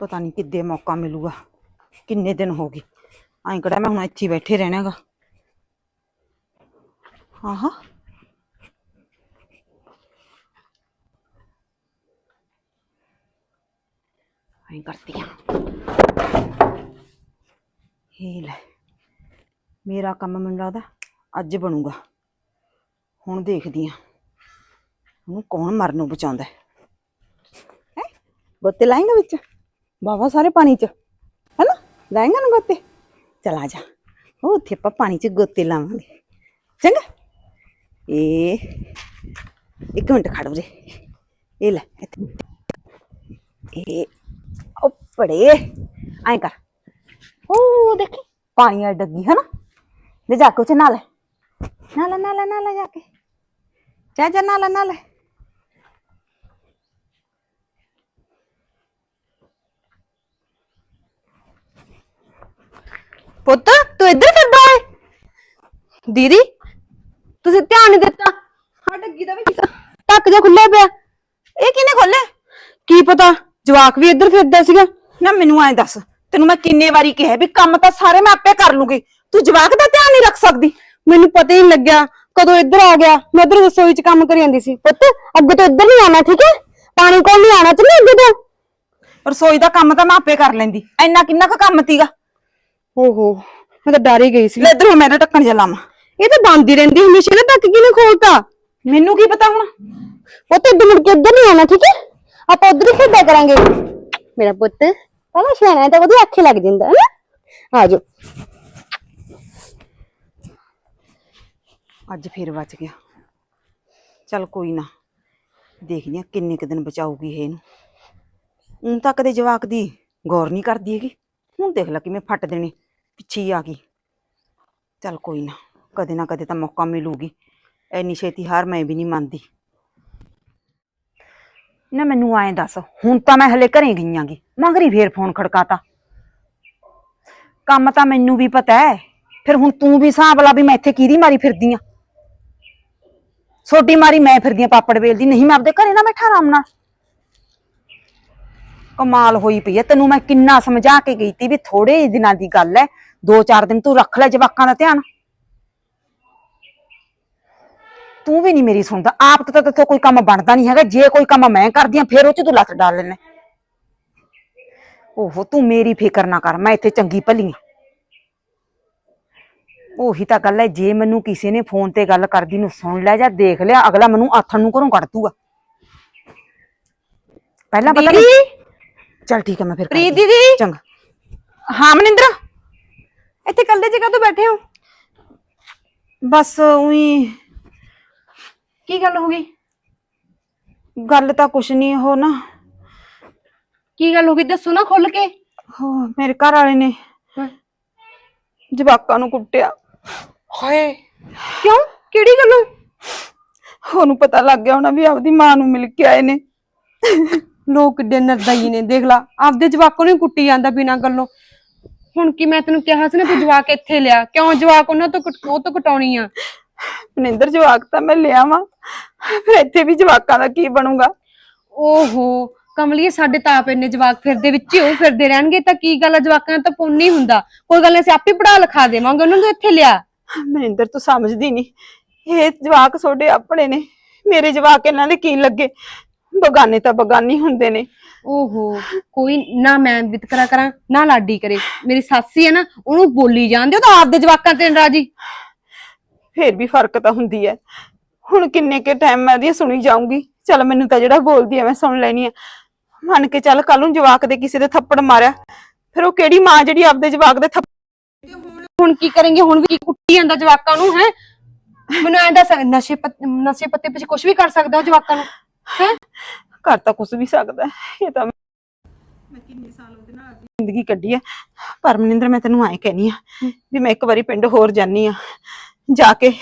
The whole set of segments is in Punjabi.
ਪਤਾ ਨਹੀਂ ਕਿੱਦੇ ਮੌਕਾ ਮਿਲੂਗਾ, ਕਿੰਨੇ ਦਿਨ ਹੋ ਗਏ। ਐਂ ਕਿਹੜਾ ਮੈਂ ਹੁਣ ਇੱਥੇ ਹੀ ਬੈਠੇ ਰਹਿਣਾਗਾ। ਆਹਾ। ਐਂ ਕਰਦੀ ਆ। ਇਹ ਲੈ, ਮੇਰਾ ਕੰਮ ਮੈਨੂੰ ਲੱਗਦਾ ਅੱਜ ਬਣੂਗਾ। ਹੁਣ ਦੇਖਦੀ ਆ, ਉਹਨੂੰ ਕੌਣ ਮਰਨ ਨੂੰ ਬਚਾਉਂਦਾ ਹੈ? ਬੱਤੇ ਲਾਏਗਾ ਵਿੱਚ? ਬਾਬਾ ਸਾਰੇ ਪਾਣੀ ਚ ਹੈਨਾ ਲਾਏਗਾ ਨਾ ਗੋਤੇ ਚਲ ਆ ਜਾ ਉਹ ਉੱਥੇ ਆਪਾਂ ਪਾਣੀ ਚ ਗੋਤੇ ਲਾਵਾਂਗੇ ਚੰਗਾ ਇਹ ਇੱਕ ਮਿੰਟ ਖੜ ਵਰੇ ਇਹ ਲੈ ਇੱਥੇ ਇਹ ਉੱਪੜੇ ਐਂ ਕਰ ਉਹ ਦੇਖੀ ਪਾਣੀ ਆ ਡੱਗੀ ਹੈ ਨਾ ਲੈ ਜਾ ਕੇ ਉੱਥੇ ਨਾਲ ਨਾਲਾ ਨਾਲਾ ਨਾਲਾ ਜਾ ਕੇ ਜਾ ਜਾ ਨਾਲਾ ਨਾਲਾ ਪੁੱਤ ਤੂੰ ਇੱਧਰ ਫਿਰਦਾ ਓਏ। ਦੀਦੀ ਤੁਸੀਂ ਧਿਆਨ ਨਹੀਂ ਦਿੱਤਾ। ਹਾਂ ਡੱਗੀ ਦਾ ਵੀ ਟੱਕ ਜਾ ਖੁੱਲਿਆ ਪਿਆ। ਇਹ ਕਿਨੇ ਖੋਲੇ ਕੀ ਪਤਾ ਜਵਾਕ ਵੀ ਇੱਧਰ ਫਿਰਦਾ ਸੀਗਾ। ਨਾ ਮੈਨੂੰ ਐਂ ਦੱਸ ਤੈਨੂੰ ਮੈਂ ਕਿੰਨੇ ਵਾਰੀ ਕਿਹਾ ਵੀ ਕੰਮ ਤਾਂ ਸਾਰੇ ਮੈਂ ਆਪੇ ਕਰ ਲੂੰਗੀ। ਤੂੰ ਜਵਾਕ ਦਾ ਧਿਆਨ ਨਹੀਂ ਰੱਖ ਸਕਦੀ। ਮੈਨੂੰ ਪਤਾ ਹੀ ਨਹੀਂ ਲੱਗਿਆ ਕਦੋਂ ਇੱਧਰ ਆ ਗਿਆ। ਮੈਂ ਇੱਧਰ ਰਸੋਈ 'ਚ ਕੰਮ ਕਰੀ ਜਾਂਦੀ ਸੀ। ਪੁੱਤ ਅੱਗੇ ਤੋਂ ਇੱਧਰ ਨਹੀਂ ਆਣਾ ਠੀਕ ਹੈ? ਪਾਣੀ ਕੋਲ ਨਹੀਂ ਆਣਾ ਚੱਲ ਅੱਗੇ ਤੋਂ। ਰਸੋਈ ਦਾ ਕੰਮ ਤਾਂ ਮੈਂ ਆਪੇ ਕਰ ਲੈਂਦੀ। ਐਨਾ ਕਿੰਨਾ ਕੁ ਕੰਮ ਤੀਗਾ। ਓਹੋ ਮੈਂ ਤਾਂ ਡਰ ਹੀ ਗਈ ਸੀ। ਲੈ ਇਧਰੋਂ ਮੇਰਾ ਟੱਕਣ ਜਾ ਲਾਵਾਂ ਇਹ ਤਾਂ ਬੰਦ ਹੀ ਰਹਿੰਦੀ ਹਮੇਸ਼ਾ ਇਹਦਾ ਟੱਕ ਕਿਹਨੇ ਖੋਲਤਾ? ਮੈਨੂੰ ਕੀ ਪਤਾ ਹੁਣ? ਪੁੱਤ ਇੱਧਰ ਮੁੜ ਕੇ ਇੱਧਰ ਨਹੀਂ ਆਣਾ ਠੀਕ ਹੈ? ਆਪਾਂ ਉੱਧਰ ਹੀ ਖੇਡਿਆ ਕਰਾਂਗੇ। ਮੇਰਾ ਪੁੱਤ ਪਹਿਲਾਂ ਸਿਆਣਾ ਹੈ ਤਾਂ ਉਹਦੀ ਅੱਖੇ ਲੱਗ ਜਾਂਦਾ ਹੈ ਨਾ? ਆ ਜਾਓ। ਅੱਜ ਫੇਰ ਬਚ ਗਿਆ। ਚੱਲ ਕੋਈ ਨਾ ਦੇਖਦੀ ਆ ਕਿੰਨੇ ਕੁ ਦਿਨ ਬਚਾਊਗੀ ਇਹ ਇਹਨੂੰ। ਹੁਣ ਤਾਂ ਕਦੇ ਜਵਾਕ ਦੀ ਗੌਰ ਨਹੀਂ ਕਰਦੀ ਹੈਗੀ। ਹੁਣ ਦੇਖ ਲੈ ਕਿਵੇਂ ਫੱਟ ਦੇਣੀ। ਪਿੱਛੇ ਹੀ ਆ ਗਈ। ਚੱਲ ਕੋਈ ਨਾ, ਕਦੇ ਨਾ ਕਦੇ ਤਾਂ ਮੌਕਾ ਮਿਲੂਗੀ। ਐਨੀ ਛੇਤੀ ਹਾਰ ਮੈਂ ਵੀ ਨਹੀਂ ਮੰਨਦੀ। ਨਾ ਮੈਨੂੰ ਐਂ ਦੱਸ, ਹੁਣ ਤਾਂ ਮੈਂ ਹਲੇ ਘਰੇ ਗਈਆਂਗੀ ਮੰਗਰੀ ਫੇਰ ਫੋਨ ਖੜਕਾਤਾ। ਕੰਮ ਤਾਂ ਮੈਨੂੰ ਵੀ ਪਤਾ ਹੈ, ਫਿਰ ਹੁਣ ਤੂੰ ਵੀ ਹਿਸਾਬ ਲਾ ਵੀ ਮੈਂ ਇੱਥੇ ਕਿਹਦੀ ਮਾਰੀ ਫਿਰਦੀ ਆ। ਛੋਟੀ ਮਾਰੀ ਮੈਂ ਫਿਰਦੀ ਆ ਪਾਪੜ ਵੇਲਦੀ, ਨਹੀਂ ਮੈਂ ਆਪਦੇ ਘਰੇ ਨਾ ਬੈਠਾ ਆਰਾਮ ਨਾਲ। ਕਮਾਲ ਹੋਈ ਪਈ ਐ ਤੈਨੂੰ ਮੈਂ ਕਿੰਨਾ ਸਮਝਾ ਕੇ ਗਈ ਤੀ ਵੀ ਥੋੜੇ ਦਿਨਾਂ ਦੀ ਗੱਲ ਐ ਦੋ ਚਾਰ ਦਿਨ ਤੂੰ ਰੱਖ ਲੈ ਜਵਾਕਾਂ ਦਾ ਧਿਆਨ। ਤੂੰ ਵੀ ਨਹੀਂ ਮੇਰੀ ਸੁਣਦਾ। ਆਪ ਤਾਂ ਤੇਥੋਂ ਕੋਈ ਕੰਮ ਬਣਦਾ ਨਹੀਂ ਹੈਗਾ। ਜੇ ਕੋਈ ਕੰਮ ਮੈਂ ਕਰਦੀ ਆ ਫਿਰ ਉਹ ਚ ਤੂੰ ਲੱਤ ਡਾਲ ਲੈਣਾ ਓਹੋ ਤੂੰ ਮੇਰੀ ਫਿਕਰ ਨਾ ਕਰ। ਮੈਂ ਇੱਥੇ ਚੰਗੀ ਭਲੀ ਆਂ। ਉਹੀ ਤਾਂ ਗੱਲ ਹੈ ਜੇ ਮੈਨੂੰ ਕਿਸੇ ਨੇ ਫੋਨ ਤੇ ਗੱਲ ਕਰਦੀ ਨੂੰ ਸੁਣ ਲਿਆ ਜਾਂ ਦੇਖ ਲਿਆ ਅਗਲਾ ਮੈਨੂੰ ਆਥਣ ਨੂੰ ਘਰੋਂ ਕੱਢ ਦੂਗਾ। ਪਹਿਲਾਂ ਪਤਾ ਨਹੀਂ ਚਲ ਠੀਕ ਹੈ ਮੈਂ ਫਿਰ ਪ੍ਰੀਤ। ਦੀਦੀ? ਚੰਗਾ। ਹਾਂ ਮਨਿੰਦਰ? ਇੱਥੇ ਕੱਲੇ ਜਗ੍ਹਾ ਤੋਂ ਬੈਠੇ ਹੋ? ਬਸ ਉਹੀ ਕੀ ਗੱਲ ਹੋ ਗਈ? ਗੱਲ ਤਾਂ ਕੁਛ ਨਹੀਂ ਉਹ ਨਾ ਕੀ ਗੱਲ ਹੋ ਗਈ? ਦੱਸੋ ਨਾ ਖੁੱਲ ਕੇ। ਉਹ ਮੇਰੇ ਘਰ ਵਾਲੇ ਨੇ ਜਵਾਕਾਂ ਨੂੰ ਕੁੱਟਿਆ। ਹਾਏ। ਕਿਉਂ? ਕਿਹੜੀ ਗੱਲੋਂ? ਉਹਨੂੰ ਪਤਾ ਲੱਗ ਗਿਆ ਹੋਣਾ ਵੀ ਆਪਦੀ ਮਾਂ ਨੂੰ ਮਿਲ ਕੇ ਆਏ ਨੇ। ਲੋਕ ਕਿੱਡੇ ਨਰਦਾਈ ਨੇ ਦੇਖ ਲਾ। ਆਪਦੇ ਜਵਾਕਾਂ ਨੂੰ ਹੀ ਕੁੱਟੀ ਜਾਂਦਾ ਬਿਨਾਂ ਗੱਲੋਂ। ਹੁਣ ਕੀ ਮੈਂ ਤੈਨੂੰ ਕਿਹਾ ਸੀ ਨਾ ਤੂੰ ਜਵਾਕ ਇੱਥੇ ਲਿਆ? ਕਿਉਂ ਜਵਾਕ ਉਹਨਾਂ ਤੋਂ ਕੁਟ- ਉਹ ਤੋਂ ਕਟਾਉਣੀ ਆ? ਮਨਿੰਦਰ ਜਵਾਕ ਤਾਂ ਮੈਂ ਲਿਆ ਵਾਂ। ਫਿਰ ਇੱਥੇ ਵੀ ਜਵਾਕਾਂ ਦਾ ਕੀ ਬਣੂਗਾ? ਓਹੋ ਕਮਲੀਏ ਸਾਡੇ ਤਾਂ ਆਪ ਇੰਨੇ ਜਵਾਕ ਫਿਰਦੇ ਵਿੱਚ ਹੀ ਉਹ ਫਿਰਦੇ ਰਹਿਣਗੇ ਤਾਂ ਕੀ ਗੱਲ ਆ? ਜਵਾਕਾਂ ਦਾ ਤਾਂ ਪੁੰਨ ਨਹੀਂ ਹੁੰਦਾ। ਕੋਈ ਗੱਲ ਨਹੀਂ ਅਸੀਂ ਆਪੇ ਪੜਾ ਲਿਖਾ ਦੇਵਾਂਗੇ ਉਹਨਾਂ ਨੂੰ ਇੱਥੇ ਲਿਆ। ਮਨਿੰਦਰ ਤੂੰ ਸਮਝਦੀ ਨਹੀਂ। ਇਹ ਜਵਾਕ ਤੁਹਾਡੇ ਆਪਣੇ ਨੇ। ਮੇਰੇ ਜਵਾਕ ਇਹਨਾਂ ਦੇ ਕੀ ਲੱਗੇ? ਬਗਾਨੇ ਤਾਂ ਬਗਾਨੀ ਹੁੰਦੇ ਨੇ। ਓਹੋ ਕੋਈ ਨਾ ਮੈਂ ਵਿਤਕਰਾ ਕਰਾਂ ਨਾ ਲਾਡੀ ਕਰੇ। ਮੇਰੀ ਸਾਸੀ ਹੈ ਨਾ ਉਹਨੂੰ ਬੋਲੀ ਜਾਂਦੇ ਉਹ ਤਾਂ ਆਪਦੇ ਜਵਾਕਾਂ ਤੇ ਨਾਰਾਜ਼ੀ ਫੇਰ ਵੀ ਫ਼ਰਕ ਤਾਂ ਹੁੰਦੀ ਹੈ। ਹੁਣ ਕਿੰਨੇ ਕੇ ਟਾਈਮ ਮੈਂ ਉਹਦੀ ਸੁਣੀ ਜਾਊਂਗੀ। ਚਲ ਮੈਨੂੰ ਤਾਂ ਜਿਹੜਾ ਬੋਲਦੀ ਐ ਮੈਂ ਸੁਣ ਲੈਣੀ ਆ। ਮੰਨ ਕੇ ਚੱਲ ਕੱਲ ਨੂੰ ਜਵਾਕ ਦੇ ਕਿਸੇ ਦੇ ਥੱਪੜ ਮਾਰਿਆ। ਫਿਰ ਉਹ ਕਿਹੜੀ ਮਾਂ ਜਿਹੜੀ ਆਪਦੇ ਜਵਾਕ ਦੇ ਥੱਪੜ ਹੁਣ ਕੀ ਕਰਾਂਗੇ ਹੁਣ ਵੀ ਕੁੱਟੀ ਜਾਂਦਾ ਜਵਾਕਾਂ ਨੂੰ ਹੈ? ਮੈਨੂੰ ਐਂ ਦੱਸ ਨਸ਼ੇ ਪੱਤੇ ਨਸ਼ੇ ਪੱਤੇ ਪਿੱਛੇ ਕੁਝ ਵੀ ਕਰ ਸਕਦਾ ਉਹ ਜਵਾਕਾਂ ਨੂੰ ਹੈ? ਕਰ ਤਾਂ ਕੁਝ ਵੀ ਸਕਦਾ ਹੈ। ਇਹ ਤਾਂ ਮੈਂ ਕਿੰਨੇ ਸਾਲ ਉਹਦੇ ਨਾਲ ਜ਼ਿੰਦਗੀ ਕੱਢੀ ਹੈ ਪਰ ਮਨਿੰਦਰ ਮੈਂ ਤੈਨੂੰ ਐਂ ਕਹਿਨੀ ਆ ਵੀ ਮੈਂ ਇੱਕ ਵਾਰੀ ਪਿੰਡ ਹੋਰ ਜਾਨੀ ਆ। ਜਾ ਕੇ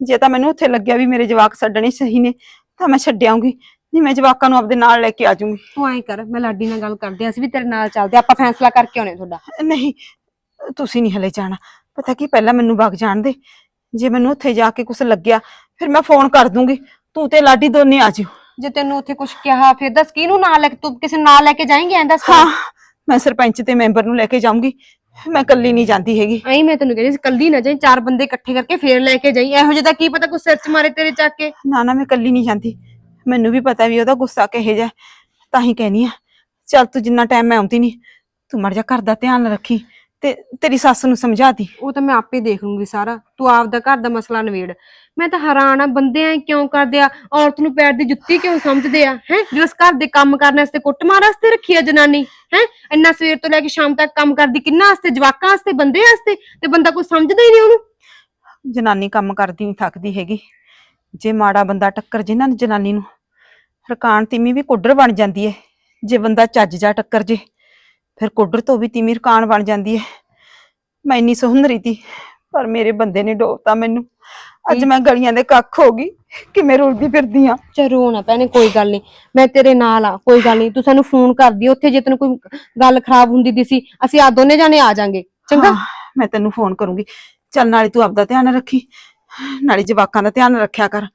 ਜੇ ਤਾਂ ਮੈਨੂੰ ਉੱਥੇ ਲੱਗਿਆ ਵੀ ਮੇਰੇ ਜਵਾਕ ਛੱਡਣੇ ਸਹੀ ਨੇ ਤਾਂ ਮੈਂ ਛੱਡ ਆਉਂਗੀ ਨਹੀਂ ਮੈਂ ਜਵਾਕਾਂ ਨੂੰ ਆਪਦੇ ਨਾਲ ਲੈ ਕੇ ਆ ਜਾਊਂਗੀ। ਤੂੰ ਐਂ ਕਰ ਮੈਂ ਲਾਡੀ ਨਾਲ ਗੱਲ ਕਰਦੇ ਆਂ ਅਸੀਂ ਵੀ ਤੇਰੇ ਨਾਲ ਚੱਲਦੇ ਆਂ, ਆਪਾਂ ਫੈਸਲਾ ਕਰਕੇ ਆਉਣੇ ਤੁਹਾਡਾ। ਨਹੀਂ ਤੁਸੀਂ ਨਹੀਂ ਹਲੇ ਜਾਣਾ। ਪਤਾ ਕੀ ਪਹਿਲਾਂ ਮੈਨੂੰ ਵਗ ਜਾਣ ਦੇ। ਜੇ ਮੈਨੂੰ ਉੱਥੇ ਜਾ ਕੇ ਕੁਝ ਲੱਗਿਆ ਫਿਰ ਮੈਂ ਫੋਨ ਕਰ ਦੂੰਗੀ। ਤੂੰ ਤੇ ਲਾਡੀ ਦੋਨੇ ਆ ਜਿਓ ਜੇ ਤੈਨੂੰ ਉੱਥੇ ਕੁਝ ਕਿਹਾ ਫਿਰ ਦੱਸ ਕਿਹਨੂੰ ਨਾਲ ਲੈ ਕੇ ਤੂੰ ਕਿਸੇ ਨੂੰ ਨਾਲ ਲੈ ਕੇ ਜਾਏਂਗੇ ਐਂ ਦੱਸ ਹਾਂ ਮੈਂ ਸਰਪੰਚ ਤੇ ਮੈਂਬਰ ਨੂੰ ਲੈ ਕੇ ਜਾਊਂਗੀ। ਮੈਂ ਇਕੱਲੀ ਨਹੀਂ ਜਾਂਦੀ ਹੈਗੀ। ਐਂ ਮੈਂ ਤੈਨੂੰ ਕਹਿੰਦੀ ਸੀ ਕੱਲੀ ਨਾ ਜਾਈ ਚਾਰ ਬੰਦੇ ਇਕੱਠੇ ਕਰਕੇ ਫੇਰ ਲੈ ਕੇ ਜਾਈ। ਇਹੋ ਜਿਹਾ ਤਾਂ ਕੀ ਪਤਾ ਕੋਈ ਸਿਰ ਚ ਮਾਰੇ ਤੇਰੇ ਚੱਕ ਕੇ। ਨਾ ਨਾ ਮੈਂ ਇਕੱਲੀ ਨਹੀਂ ਜਾਂਦੀ। ਮੈਨੂੰ ਵੀ ਪਤਾ ਵੀ ਉਹਦਾ ਗੁੱਸਾ ਕਿਹੋ ਜਿਹਾ ਤਾਂ ਹੀ ਕਹਿਨੀ ਆ ਚੱਲ ਤੂੰ ਜਿੰਨਾ ਟਾਈਮ ਮੈਂ ਆਉਂਦੀ ਨਹੀਂ ਤੂੰ ਮੜ ਜਾ ਘਰ ਦਾ ਧਿਆਨ ਰੱਖੀ। ਤੇ ਤੇਰੀ ਸੱਸ ਨੂੰ ਸਮਝਾ ਦੀ। ਉਹ ਤਾਂ ਮੈਂ ਆਪੇ ਦੇਖ ਲੂੰਗੀ ਸਾਰਾ। ਤੂੰ ਆਪਦਾ ਘਰ ਦਾ ਮਸਲਾ ਨਿਬੇੜ। ਮੈਂ ਤਾਂ ਹੈਰਾਨ ਆ ਬੰਦੇ ਐ ਕਿਉਂ ਕਰਦੇ ਆ? ਔਰਤ ਨੂੰ ਪੈਰ ਦੀ ਜੁੱਤੀ ਕਿਉਂ ਸਮਝਦੇ ਆ? ਹੈ? ਜਿਸ ਘਰ ਦੇ ਕੰਮ ਕਰਨ ਵਾਸਤੇ ਕੁੱਟਮਾਰ ਵਾਸਤੇ ਰੱਖੀ ਆ ਜਨਾਨੀ ਹੈ? ਇੰਨਾ ਸਵੇਰ ਤੋਂ ਲੈ ਕੇ ਸ਼ਾਮ ਤੱਕ ਕੰਮ ਕਰਦੀ ਕਿੰਨਾ ਵਾਸਤੇ? ਜਵਾਕਾਂ ਵਾਸਤੇ? ਬੰਦੇ ਵਾਸਤੇ? ਤੇ ਬੰਦਾ ਕੋਈ ਸਮਝਦਾ ਹੀ ਨਹੀਂ ਉਹਨੂੰ। ਜਨਾਨੀ ਕੰਮ ਕਰਦੀ ਨਹੀਂ ਥੱਕਦੀ ਹੈਗੀ। ਜੇ ਮਾੜਾ ਬੰਦਾ ਟੱਕਰ ਜੇ ਨਾ ਜਨਾਨੀ ਨੂੰ ਰਕਾਨ ਤੀਮੀ ਵੀ ਕੁੱਡਰ ਬਣ ਜਾਂਦੀ ਹੈ ਜੇ ਬੰਦਾ ਚੱਜ ਜਾ ਟੱਕਰ ਜੇ। ਫਿਰ ਕੁੱਡਰ ਤੋਂ ਵੀ ਤੀਮੀ ਰਕਾਨ ਬਣ ਜਾਂਦੀ ਹੈ। ਮੈਂ ਇੰਨੀ ਸੁਹੰਦਰੀ ਤੀ ਪਰ ਮੇਰੇ ਬੰਦੇ ਨੇ ਡੋਬਤਾ ਮੈਨੂੰ। ਅੱਜ ਮੈਂ ਗਲੀਆਂ ਦੇ ਕੱਖ ਹੋ ਗਈ ਕਿਵੇਂ ਰੁਲਦੀ ਫਿਰਦੀ ਆ ਚਲੋ ਨਾ ਭੈਣੇ ਕੋਈ ਗੱਲ ਨਹੀਂ। ਮੈਂ ਤੇਰੇ ਨਾਲ ਆ ਕੋਈ ਗੱਲ ਨਹੀਂ। ਤੂੰ ਸਾਨੂੰ ਫੋਨ ਕਰਦੀ ਉੱਥੇ ਜੇ ਤੈਨੂੰ ਕੋਈ ਗੱਲ ਖਰਾਬ ਹੁੰਦੀ ਦੀ ਸੀ ਅਸੀਂ ਆ ਦੋਨੇ ਜਾਣੇ ਆ ਜਾਾਂਗੇ। ਚੰਗਾ? ਮੈਂ ਤੈਨੂੰ ਫੋਨ ਕਰੂੰਗੀ। ਚੱਲ ਨਾਲੇ ਤੂੰ ਆਪਦਾ ਧਿਆਨ ਰੱਖੀ ਨਾਲੇ ਜਵਾਕਾਂ ਦਾ ਧਿਆਨ ਰੱਖਿਆ ਕਰ।